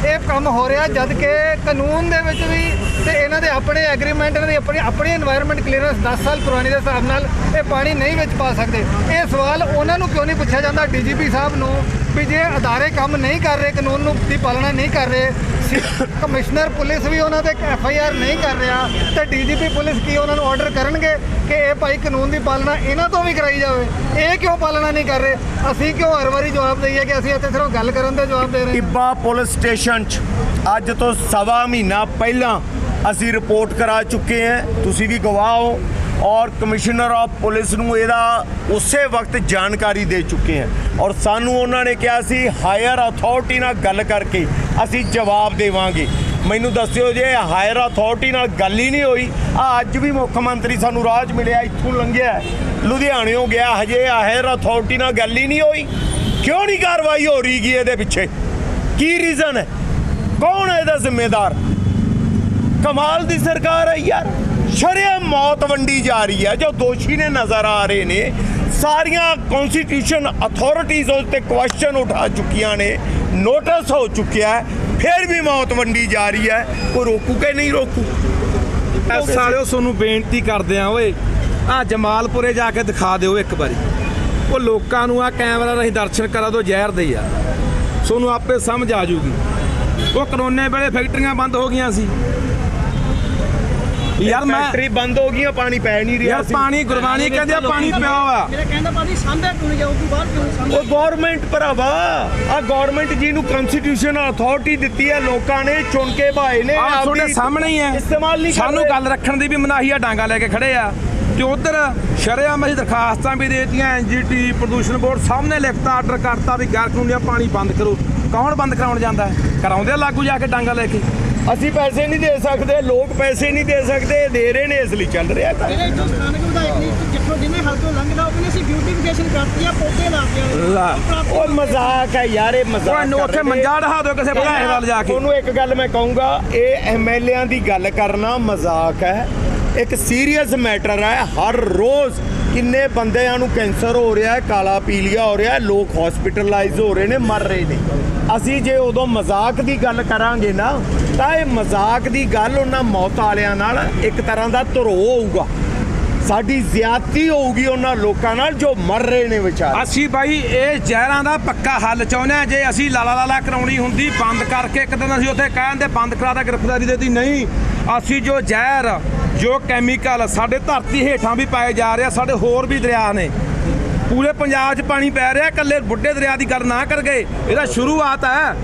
ਇਹ ਕੰਮ ਹੋ ਰਿਹਾ ਜਦ ਕਿ ਕਾਨੂੰਨ ਦੇ ਵਿੱਚ ਵੀ ਤੇ ਇਹਨਾਂ ਦੇ ਆਪਣੇ ਐਗਰੀਮੈਂਟ ਇਹਨਾਂ ਦੀ ਆਪਣੀ ਆਪਣੀ এনवायरमेंट ਕਲੀਅਰੈਂਸ 10 ਸਾਲ ਪੁਰਾਣੀ ਦੇ ਹਿਸਾਬ ਨਾਲ ਇਹ ਪਾਣੀ ਨਹੀਂ ਵਿੱਚ ਪਾ ਸਕਦੇ। ਇਹ ਸਵਾਲ ਉਹਨਾਂ ਨੂੰ ਕਿਉਂ ਨਹੀਂ ਪੁੱਛਿਆ ਜਾਂਦਾ? ਡੀਜੀਪੀ ਸਾਹਿਬ ਨੂੰ ਵੀ ਜੇ ਅਦਾਰੇ ਕੰਮ ਨਹੀਂ ਕਰ ਰਹੇ, ਕਾਨੂੰਨ ਨੂੰ ਦੀ ਪਾਲਣਾ ਨਹੀਂ ਕਰ ਰਹੇ ਕਮਿਸ਼ਨਰ ਪੁਲਿਸ ਵੀ ਉਹਨਾਂ ਤੇ ਐਫ ਆਈ ਆਰ ਨਹੀਂ ਕਰ ਰਿਹਾ ਤੇ ਡੀਜੀਪੀ ਪੁਲਿਸ ਕੀ ਉਹਨਾਂ ਨੂੰ ਆਰਡਰ ਕਰਨਗੇ ਕਿ ਇਹ ਭਾਈ ਕਾਨੂੰਨ ਦੀ ਪਾਲਣਾ ਇਹਨਾਂ ਤੋਂ ਵੀ ਕਰਾਈ ਜਾਵੇ? ਇਹ ਕਿਉਂ ਪਾਲਣਾ ਨਹੀਂ ਕਰ ਰਹੇ? ਅਸੀਂ ਕਿਉਂ ਹਰ ਵਾਰੀ ਜਵਾਬ ਦਈਏ ਕਿ ਅਸੀਂ ਇੱਥੇ ਸਿਰਫ ਗੱਲ ਕਰਨ ਦਾ ਜਵਾਬ ਦੇ ਰਹੇ ਹਾਂ? ਟਿੱਬਾ ਪੁਲਿਸ ਸਟੇਸ਼ਨ 'ਚ ਅੱਜ ਤੋਂ ਸਵਾ ਮਹੀਨਾ ਪਹਿਲਾਂ ਅਸੀਂ ਰਿਪੋਰਟ ਕਰਾ ਚੁੱਕੇ ਹਾਂ। ਤੁਸੀਂ ਵੀ ਗਵਾਹ ਹੋ। ਔਰ ਕਮਿਸ਼ਨਰ ਆਫ ਪੁਲਿਸ ਨੂੰ ਇਹਦਾ ਉਸੇ ਵਕਤ ਜਾਣਕਾਰੀ ਦੇ ਚੁੱਕੇ ਹਾਂ। ਔਰ ਸਾਨੂੰ ਉਹਨਾਂ ਨੇ ਕਿਹਾ ਸੀ ਹਾਇਰ ਅਥਾਰਟੀ ਨਾਲ ਗੱਲ ਕਰਕੇ ਅਸੀਂ ਜਵਾਬ ਦੇਵਾਂਗੇ। ਮੈਨੂੰ ਦੱਸਿਓ ਜੇ ਹਾਇਰ ਅਥਾਰਟੀ ਨਾਲ ਗੱਲ ਹੀ ਨਹੀਂ ਹੋਈ, ਆ ਅੱਜ ਵੀ ਮੁੱਖ ਮੰਤਰੀ ਸਾਨੂੰ ਰਾਜ ਮਿਲਿਆ, ਇੱਥੋਂ ਲੰਘਿਆ ਲੁਧਿਆਣਿਓਂ ਗਿਆ, ਹਜੇ ਹਾਇਰ ਅਥਾਰਟੀ ਨਾਲ ਗੱਲ ਹੀ ਨਹੀਂ ਹੋਈ। ਕਿਉਂ ਨਹੀਂ ਕਾਰਵਾਈ ਹੋ ਰਹੀ ਗੀ ਇਹਦੇ ਪਿੱਛੇ? ਕੀ ਰੀਜ਼ਨ ਹੈ? ਕੌਣ ਹੈ ਇਹਦਾ ਜ਼ਿੰਮੇਦਾਰ? ਕਮਾਲ ਦੀ ਸਰਕਾਰ ਹੈ ਯਾਰ। ਸ਼ਰਿਆ ਮੌਤ ਵੰਡੀ ਜਾ ਰਹੀ ਹੈ। ਜੋ ਦੋਸ਼ੀ ਨੇ ਨਜ਼ਰ ਆ ਰਹੇ ਨੇ ਸਾਰੀਆਂ ਕਨਸਟੀਟਿਊਸ਼ਨ ਅਥਾਰਟੀਆਂ ਉਸ ਤੇ ਕੁਐਸਚਨ ਉਠਾ ਚੁੱਕੀਆਂ ਨੇ ਨੋਟਿਸ ਹੋ ਚੁੱਕਿਆ ਫਿਰ ਵੀ ਮੌਤ ਵੰਡੀ ਜਾ ਰਹੀ ਹੈ। ਉਹ ਰੋਕੂ ਕਿ ਨਹੀਂ ਰੋਕੂ? ਐ ਸਾਲਿਓ ਤੁਹਾਨੂੰ ਬੇਨਤੀ ਕਰਦੇ ਆ ਓਏ ਆ ਜਮਾਲਪੁਰੇ ਜਾ ਕੇ ਦਿਖਾ ਦਿਓ ਇੱਕ ਵਾਰੀ। ਉਹ ਲੋਕਾਂ ਨੂੰ ਆ ਕੈਮਰਾ ਰਾਹੀਂ ਦਰਸ਼ਨ ਕਰਾ ਦਿਓ ਜ਼ਹਿਰ ਦੇ ਯਾਰ ਤੁਹਾਨੂੰ ਆਪੇ ਸਮਝ ਆ ਜੂਗੀ। ਉਹ ਕਰੋਨੇ ਵੇਲੇ ਫੈਕਟਰੀਆਂ ਬੰਦ ਹੋ ਗਈਆਂ ਸੀ। ਯਾਰ ਮੈਂ ਫੈਕਟਰੀ ਬੰਦ ਹੋ ਗਈਆਂ ਪਾਣੀ ਪੈ ਨਹੀਂ ਰਿਹਾ ਯਾਰ ਸੀ। ਪਾਣੀ ਗੁਰਬਾਣੀ ਕਹਿੰਦੇ ਆ ਪਾਣੀ ਪਿਆ ਵਾ। ਮੇਰੇ ਕਹਿੰਦਾ ਬਾਦੀ ਸਾਂਭਿਆ ਕਿਉਂ ਨਹੀਂ ਜਾਊਗੀ ਬਾਹਰ ਕਿਉਂ ਸਾਂਭਿਆ? ਉਹ ਗਵਰਨਮੈਂਟ ਭਰਾਵਾ ਆ ਗਵਰਨਮੈਂਟ ਜੀ ਨੂੰ ਕਨਸਟੀਟਿਊਸ਼ਨ ਅਥਾਰਟੀ ਦਿੱਤੀ ਹੈ ਲੋਕਾਂ ਨੇ ਚੁਣ ਕੇ ਭਾਏ ਨੇ ਆ ਤੁਹਾਡੇ ਸਾਹਮਣੇ ਹੀ ਹੈ ਇਸਤੇਮਾਲ ਨਹੀਂ ਸਾਨੂੰ। ਗੱਲ ਰੱਖਣ ਦੀ ਵੀ ਮਨਾਹੀ ਆ ਡਾਂਗਾ ਲੈ ਕੇ ਖੜੇ ਆ। ਤੇ ਉਧਰ ਸ਼ਰੇਆਮ ਅਸੀਂ ਦਰਖਾਸਤਾਂ ਵੀ ਦੇਤੀਆਂ ਐਨਜੀਟੀ ਪ੍ਰਦੂਸ਼ਣ ਬੋਰਡ ਸਾਹਮਣੇ ਲਿਖਤਾ ਆਰਡਰ ਕਰਤਾ ਵੀ ਗੈਰ ਕਾਨੂੰਨੀ ਪਾਣੀ ਬੰਦ ਕਰੋ। ਕੌਣ ਬੰਦ ਕਰਾਉਣ ਜਾਂਦਾ? ਹੈ ਕਰਾਉਂਦੇ ਆ ਲਾਗੂ ਜਾ ਕੇ ਡਾਂਗਾ ਲੈ ਕੇ। ਅਸੀਂ ਪੈਸੇ ਨਹੀਂ ਦੇ ਸਕਦੇ ਲੋਕ ਪੈਸੇ ਨਹੀਂ ਦੇ ਸਕਦੇ ਦੇ ਰਹੇ ਨੇ ਇਸ ਲਈ ਚੱਲ ਰਿਹਾ ਤਾਂ। ਜਿਹੜੇ ਜੋ ਸਥਾਨਕ ਵਿਧਾਇਕ ਨੇ ਜਿੱਥੋਂ ਜਿਵੇਂ ਹਲਕੋਂ ਲੰਘਦਾ ਉਹ ਕਹਿੰਦੇ ਅਸੀਂ ਬਿਊਟੀਫਿਕੇਸ਼ਨ ਕਰਤੀ ਆ ਪੌਦੇ ਲਾਤੇ। ਉਹ ਮਜ਼ਾਕ ਹੈ ਯਾਰ ਇਹ ਮਜ਼ਾਕ ਉਹ ਕਰ ਉੱਥੇ ਰਹੇ ਨੇ। ਮੰਜਾ ਢਹਾ ਦਿਓ ਕਿਸੇ ਭਲਾਏ ਨਾਲ ਜਾ ਕੇ। ਤੁਹਾਨੂੰ ਇੱਕ ਗੱਲ ਮੈਂ ਕਹੂੰਗਾ ਇਹ ਐਮਐਲਏਆਂ ਦੀ ਗੱਲ ਕਰਨਾ ਮਜ਼ਾਕ ਹੈ। ਇੱਕ ਸੀਰੀਅਸ ਮੈਟਰ ਹੈ ਹਰ ਰੋਜ਼ ਕਿੰਨੇ ਬੰਦਿਆਂ ਨੂੰ ਕੈਂਸਰ ਹੋ ਰਿਹਾ ਹੈ ਕਾਲਾ ਪੀਲੀਆ ਹੋ ਰਿਹਾ ਹੈ ਲੋਕ ਹਸਪੀਟਲਾਈਜ਼ ਹੋ ਰਹੇ ਨੇ ਮਰ ਰਹੇ ਨੇ। ਅਸੀਂ ਜੇ ਉਦੋਂ ਮਜ਼ਾਕ ਦੀ ਗੱਲ ਕਰਾਂਗੇ ਨਾ, ਤਾਂ ਇਹ ਮਜ਼ਾਕ ਦੀ ਗੱਲ ਉਹਨਾਂ ਮੌਤ ਵਾਲਿਆਂ ਨਾਲ ਇੱਕ ਤਰ੍ਹਾਂ ਦਾ ਧਰੋ ਹੋਊਗਾ। ਸਾਡੀ ਜ਼ਿਆਦਤੀ ਹੋਊਗੀ ਉਹਨਾਂ ਲੋਕਾਂ ਨਾਲ ਜੋ ਮਰ ਰਹੇ ਨੇ ਵਿਚਾਰੇ। ਅਸੀਂ ਬਾਈ, ਇਹ ਜ਼ਹਿਰਾਂ ਦਾ ਪੱਕਾ ਹੱਲ ਚਾਹੁੰਦੇ ਹਾਂ। ਜੇ ਅਸੀਂ ਲਾਲਾ ਲਾਲਾ ਕਰਾਉਣੀ ਹੁੰਦੀ, ਬੰਦ ਕਰਕੇ ਇੱਕ ਦਿਨ ਅਸੀਂ ਉੱਥੇ ਕਹਿੰਦੇ ਬੰਦ ਕਰਾ ਦਾ ਗ੍ਰਿਫਤਾਰੀ ਦੇਤੀ ਨਹੀਂ। ਅਸੀਂ ਜੋ ਜ਼ਹਿਰ, ਜੋ ਕੈਮੀਕਲ ਸਾਡੇ ਧਰਤੀ ਹੇਠਾਂ ਵੀ ਪਾਏ ਜਾ ਰਹੇ ਆ, ਸਾਡੇ ਹੋਰ ਵੀ ਦਰਿਆ ਨੇ। ਪੂਰੇ ਪੰਜਾਬ 'ਚ ਪਾਣੀ ਪੈ ਰਿਹਾ ਇਕੱਲੇ ਬੁੱਢੇ ਦਰਿਆ ਦੀ ਗੱਲ ਨਾ ਕਰ ਗਏ ਇਹਦਾ ਸ਼ੁਰੂਆਤ ਹੈ।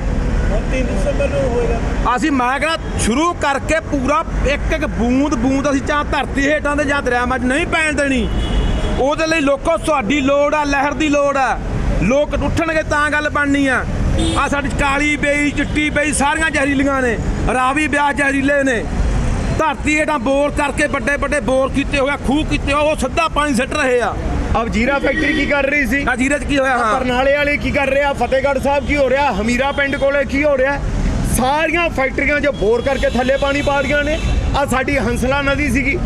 ਅਸੀਂ ਮੈਂ ਕਹਿੰਦਾ ਸ਼ੁਰੂ ਕਰਕੇ ਪੂਰਾ ਇੱਕ ਇੱਕ ਬੂੰਦ ਬੂੰਦ ਅਸੀਂ ਚਾਹ ਧਰਤੀ ਹੇਠਾਂ ਦੇ ਜਾਂ ਦਰਿਆ ਮੱਝ ਨਹੀਂ ਪੈਣ ਦੇਣੀ। ਉਹਦੇ ਲਈ ਲੋਕੋ ਤੁਹਾਡੀ ਲੋੜ ਆ ਲਹਿਰ ਦੀ ਲੋੜ ਆ। ਲੋਕ ਉੱਠਣਗੇ ਤਾਂ ਗੱਲ ਬਣਨੀ ਆ। ਆ ਸਾਡੀ ਕਾਲੀ ਬੇਈ ਚਿੱਟੀ ਬੇਈ ਸਾਰੀਆਂ ਜ਼ਹਿਰੀਲੀਆਂ ਨੇ। ਰਾਵੀ ਵਿਆਹ ਜ਼ਹਿਰੀਲੇ ਨੇ। ਧਰਤੀ ਹੇਠਾਂ ਬੋਰ ਕਰਕੇ ਵੱਡੇ ਵੱਡੇ ਬੋਰ ਕੀਤੇ ਹੋਏ ਆ ਖੂਹ ਕੀਤੇ ਉਹ ਸਿੱਧਾ ਪਾਣੀ ਸਿੱਟ ਰਹੇ ਆ। ਅਬ ਜੀਰਾ ਫੈਕਟਰੀ ਕੀ ਕਰ ਰਹੀ ਸੀ ਆ ਜੀਰੇ 'ਚ ਕੀ ਹੋਇਆ ਹਾਂ ਬਰਨਾਲੇ ਵਾਲੇ ਕੀ ਕਰ ਰਿਹਾ ਫਤਿਹਗੜ੍ਹ ਸਾਹਿਬ ਕੀ ਹੋ ਰਿਹਾ ਹਮੀਰਾ ਪਿੰਡ ਕੋਲੇ ਕੀ ਹੋ ਰਿਹਾ ਸਾਰੀਆਂ ਫੈਕਟਰੀਆਂ ਜੋ ਬੋਰ ਕਰਕੇ ਥੱਲੇ ਪਾਣੀ ਪਾ ਰਹੀਆਂ ਨੇ ਆ ਸਾਡੀ ਹੰਸਲਾ ਨਦੀ ਸੀਗੀ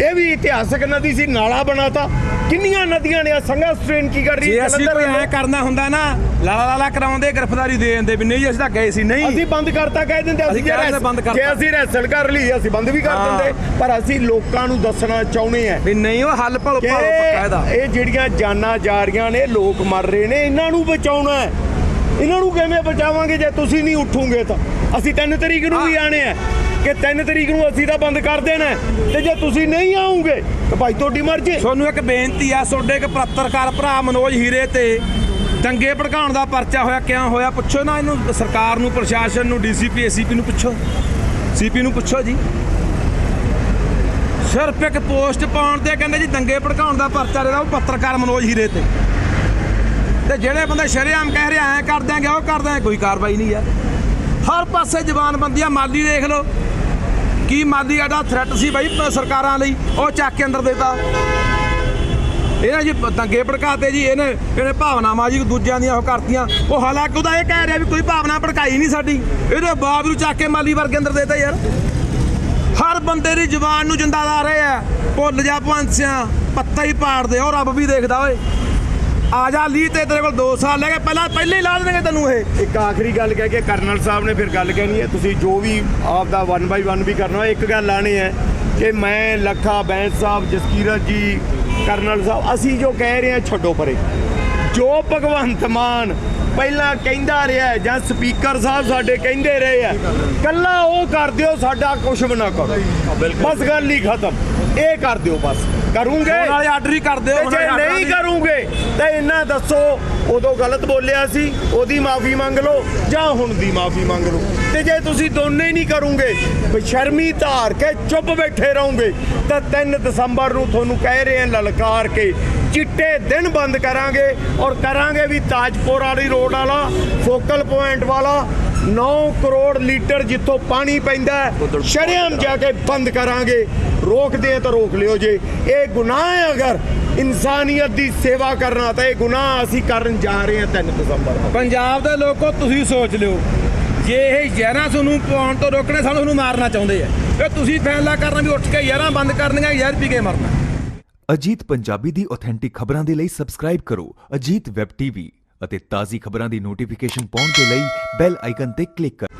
ਇਹ ਵੀ ਇਤਿਹਾਸਕ ਨਦੀ ਸੀ ਨਾਲਾ ਬਣਾਤਾ ਕਿੰਨੀਆਂ ਨਦੀਆਂ ਨੇ ਆ ਸੰਘਾ ਸਟ੍ਰੇਨ ਕੀ ਕਰ ਰਹੀ ਜੇ ਹੈ ਅਸੀਂ ਕੋਈ ਐ। ਕਰਨਾ ਹੁੰਦਾ ਨਾ ਲਾਲਾ ਲਾਲਾ ਕਰਾਉਂਦੇ ਗ੍ਰਿਫਤਾਰੀ ਦੇ ਦਿੰਦੇ ਵੀ ਨਹੀਂ ਅਸੀਂ ਤਾਂ ਗਏ ਸੀ ਨਹੀਂ। ਅਸੀਂ ਬੰਦ ਕਰਤਾ ਕਹਿ ਦਿੰਦੇ ਅਸੀਂ ਜੇ ਕਹਿ ਬੰਦ ਕਰਤਾ। ਜੇ ਅਸੀਂ ਰੈਸਲ ਕਰ ਲਈ ਅਸੀਂ ਬੰਦ ਵੀ ਕਰ ਹਾਂ। ਦਿੰਦੇ। ਪਰ ਅਸੀਂ ਲੋਕਾਂ ਨੂੰ ਦੱਸਣਾ ਚਾਹੁੰਦੇ ਆ ਵੀ ਨਹੀਂ ਉਹ ਹੱਲ ਭਲੋ ਭਲੋ ਪੱਕਾ ਇਹਦਾ ਇਹ ਜਿਹੜੀਆਂ ਜਾਨਾਂ ਜਾ ਰਹੀਆਂ ਨੇ ਲੋਕ ਮਰ ਰਹੇ ਨੇ ਇਹਨਾਂ ਨੂੰ ਬਚਾਉਣਾ ਹੈ। ਇਹਨਾਂ ਨੂੰ ਕਿਵੇਂ ਬਚਾਵਾਂਗੇ ਜੇ ਤੁਸੀਂ ਨਹੀਂ ਉੱਠੋਗੇ ਤਾਂ? ਅਸੀਂ 3 ਤਰੀਕ ਨੂੰ ਵੀ ਆਣੇ ਆ ਕਿ 3 ਤਰੀਕ ਨੂੰ ਅਸੀਂ ਤਾਂ ਬੰਦ ਕਰ ਦੇਣਾ ਹੈ। ਤੇ ਜੇ ਤੁਸੀਂ ਨਹੀਂ ਆਉਂਗੇ, ਤਾਂ ਭਾਈ ਤੁਹਾਡੀ ਮਰਜ਼ੀ। ਤੁਹਾਨੂੰ ਇੱਕ ਬੇਨਤੀ ਆ, ਤੁਹਾਡੇ ਇੱਕ ਪੱਤਰਕਾਰ ਭਰਾ ਮਨੋਜ ਹੀਰੇ ਤੇ ਦੰਗੇ ਭੜਕਾਉਣ ਦਾ ਪਰਚਾ ਹੋਇਆ, ਕਿਉਂ ਹੋਇਆ, ਪੁੱਛੋ ਨਾ ਇਹਨੂੰ, ਸਰਕਾਰ ਨੂੰ, ਪ੍ਰਸ਼ਾਸਨ ਨੂੰ, ਡੀਸੀਪੀ, ਏਸੀਪੀ ਨੂੰ ਪੁੱਛੋ। ਸੀਪੀ ਨੂੰ ਪੁੱਛੋ ਜੀ। ਸਿਰਫ ਇੱਕ ਪੋਸਟ ਪਾਉਣ ਤੇ ਕਹਿੰਦੇ ਜੀ ਦੰਗੇ ਭੜਕਾਉਣ ਦਾ ਪਰਚਾ ਜਿਹੜਾ, ਉਹ ਪੱਤਰਕਾਰ ਮਨੋਜ ਹੀਰੇ ਤੇ। ਤੇ ਜਿਹੜੇ ਬੰਦੇ ਸ਼ਰੇਆਮ ਕਹਿ ਰਿਹਾ ਐ ਕਰ ਦਿਆਂਗੇ ਉਹ ਕਰ ਦਿਆਂਗੇ ਕੋਈ ਕਾਰਵਾਈ ਨਹੀਂ ਹੈ ਹਰ ਪਾਸੇ ਜ਼ਬਾਨਬੰਦੀਆਂ, ਮਾਲੀ ਦੇਖ ਲਓ। ਕੀ ਮਾਲੀ ਐਡਾ ਥ੍ਰੈਟ ਸੀ ਬਾਈ ਸਰਕਾਰਾਂ ਲਈ? ਉਹ ਚੱਕ ਕੇ ਅੰਦਰ ਦੇਤਾ। ਇਹਨਾਂ ਜੀ ਦੰਗੇ ਭੜਕਾਤੇ ਜੀ, ਇਹਨੇ ਇਹਨੇ ਭਾਵਨਾਵਾਂ ਜੀ ਦੂਜਿਆਂ ਦੀਆਂ ਉਹ ਕਰਤੀਆਂ। ਉਹ ਹਾਲਾਂਕਿ ਉਹਦਾ ਇਹ ਕਹਿ ਰਿਹਾ ਵੀ ਕੋਈ ਭਾਵਨਾ ਭੜਕਾਈ ਨਹੀਂ ਸਾਡੀ। ਇਹਦੇ ਬਾਵਜੂਦ ਚੱਕ ਕੇ ਮਾਲੀ ਵਰਗੇ ਅੰਦਰ ਦੇਤਾ ਯਾਰ। ਹਰ ਬੰਦੇ ਦੀ ਜ਼ੁਬਾਨ ਨੂੰ ਜਿੰਦਾ ਲਾ ਰਹੇ ਆ। ਭੁੱਲ ਜਾ ਪੰਛੀਆਂ ਪੱਤਾ ਹੀ ਪਾੜਦੇ ਉਹ ਰੱਬ ਵੀ ਦੇਖਦਾ, ਓਏ। ਆ ਜਾ ਲੀ ਤੇ ਤੇਰੇ ਕੋਲ 2 ਸਾਲ ਲੈ ਕੇ ਪਹਿਲਾਂ ਪਹਿਲੇ ਹੀ ਲਾ ਦੇਣਗੇ ਤੈਨੂੰ ਇਹ। ਇੱਕ ਆਖਰੀ ਗੱਲ ਕਹਿ ਕੇ ਕਰਨਲ ਸਾਹਿਬ ਨੇ ਫਿਰ ਗੱਲ ਕਹਿਣੀ ਹੈ। ਤੁਸੀਂ ਜੋ ਵੀ ਆਪ ਦਾ 1 ਬਾਈ 1 ਵੀ ਕਰਨਾ ਇੱਕ ਗੱਲ ਲਾਣੀ ਹੈ ਕਿ ਮੈਂ ਲੱਖਾ ਬੈਂਸ ਸਾਹਿਬ ਜਸਕੀਰਤ ਜੀ ਕਰਨਲ ਸਾਹਿਬ ਅਸੀਂ ਜੋ ਕਹਿ ਰਹੇ ਹਾਂ ਛੱਡੋ ਪਰੇ। ਜੋ ਭਗਵੰਤ ਮਾਨ ਪਹਿਲਾਂ ਕਹਿੰਦਾ ਰਿਹਾ ਜਾਂ ਸਪੀਕਰ ਸਾਹਿਬ ਸਾਡੇ ਕਹਿੰਦੇ ਰਹੇ ਆ ਕੱਲਾ ਉਹ ਕਰ ਦਿਓ ਸਾਡਾ ਕੁਝ ਵੀ ਨਾ ਕਰੋ। ਬਸ ਗੱਲ ਹੀ ਖਤਮ। ਇਹ ਕਰ ਦਿਓ ਬਸ। ਕਰੂੰਗੇ? ਵਾਲੇ ਆਰਡਰ ਹੀ ਕਰ ਦਿਓ ਜੇ ਨਹੀਂ ਕਰੂੰਗੇ ਤਾਂ ਇਹਨਾਂ ਦੱਸੋ ਉਦੋਂ ਗਲਤ ਬੋਲਿਆ ਸੀ ਉਹਦੀ ਮਾਫੀ ਮੰਗ ਲਓ ਜਾਂ ਹੁਣ ਦੀ ਮਾਫੀ ਮੰਗ ਲਓ। ਤੇ ਜੇ ਤੁਸੀਂ ਦੋਨੇ ਹੀ ਨਹੀਂ ਕਰੋਗੇ ਬਸ਼ਰਮੀ ਧਾਰ ਕੇ ਚੁੱਪ ਬੈਠੇ ਰਹੋਗੇ ਤਾਂ 3 ਦਸੰਬਰ ਨੂੰ ਤੁਹਾਨੂੰ ਕਹਿ ਰਹੇ ਹਾਂ ਲਲਕਾਰ ਕੇ ਚਿੱਟੇ ਦਿਨ ਬੰਦ ਕਰਾਂਗੇ ਔਰ ਕਰਾਂਗੇ ਵੀ ਤਾਜਪੁਰ ਵਾਲੀ ਰੋਡ ਵਾਲਾ ਫੋਕਲ ਪੁਆਇੰਟ ਵਾਲਾ 9 ਕਰੋੜ ਲੀਟਰ ਜਿੱਥੋਂ ਪਾਣੀ ਪੈਂਦਾ ਸ਼ਰੇਆਮ ਜਾ ਕੇ ਬੰਦ ਕਰਾਂਗੇ। ਰੋਕਦੇ ਆ ਤਾਂ ਰੋਕ ਲਿਓ ਜੇ। ਇਹ ਗੁਨਾਹ ਹੈ ਅਗਰ ਇਨਸਾਨੀਅਤ ਦੀ ਸੇਵਾ ਕਰਨਾ ਤਾਂ ਇਹ ਗੁਨਾਹ ਅਸੀਂ ਕਰਨ ਜਾ ਰਹੇ ਹਾਂ 3 ਦਸੰਬਰ ਨੂੰ। ਪੰਜਾਬ ਦੇ ਲੋਕੋ ਤੁਸੀਂ ਸੋਚ ਲਿਓ। ਜੇ ਇਹ ਜ਼ਹਿਰਾਂ ਤੁਹਾਨੂੰ ਪਾਉਣ ਤੋਂ ਰੋਕਣੇ ਸਾਨੂੰ ਤੁਹਾਨੂੰ ਮਾਰਨਾ ਚਾਹੁੰਦੇ ਆ। ਫਿਰ ਤੁਸੀਂ ਫੈਸਲਾ ਕਰਨਾ ਵੀ ਉੱਠ ਕੇ ਜ਼ਹਿਰਾਂ ਬੰਦ ਕਰਨੀਆਂ ਜ਼ਹਿਰ ਪੀ ਕੇ ਮਰਨਾ। ਅਜੀਤ ਪੰਜਾਬੀ ਦੀ ਆਥੈਂਟਿਕ ਖਬਰਾਂ ਦੇ ਲਈ ਸਬਸਕ੍ਰਾਈਬ ਕਰੋ ਅਜੀਤ ਵੈਬ ਟੀਵੀ ਅਤੇ ਤਾਜ਼ੀ ਖਬਰਾਂ ਦੀ ਨੋਟੀਫਿਕੇਸ਼ਨ ਪਾਉਣ ਦੇ ਲਈ ਬੈਲ ਆਈਕਨ ਤੇ ਕਲਿੱਕ ਕਰੋ।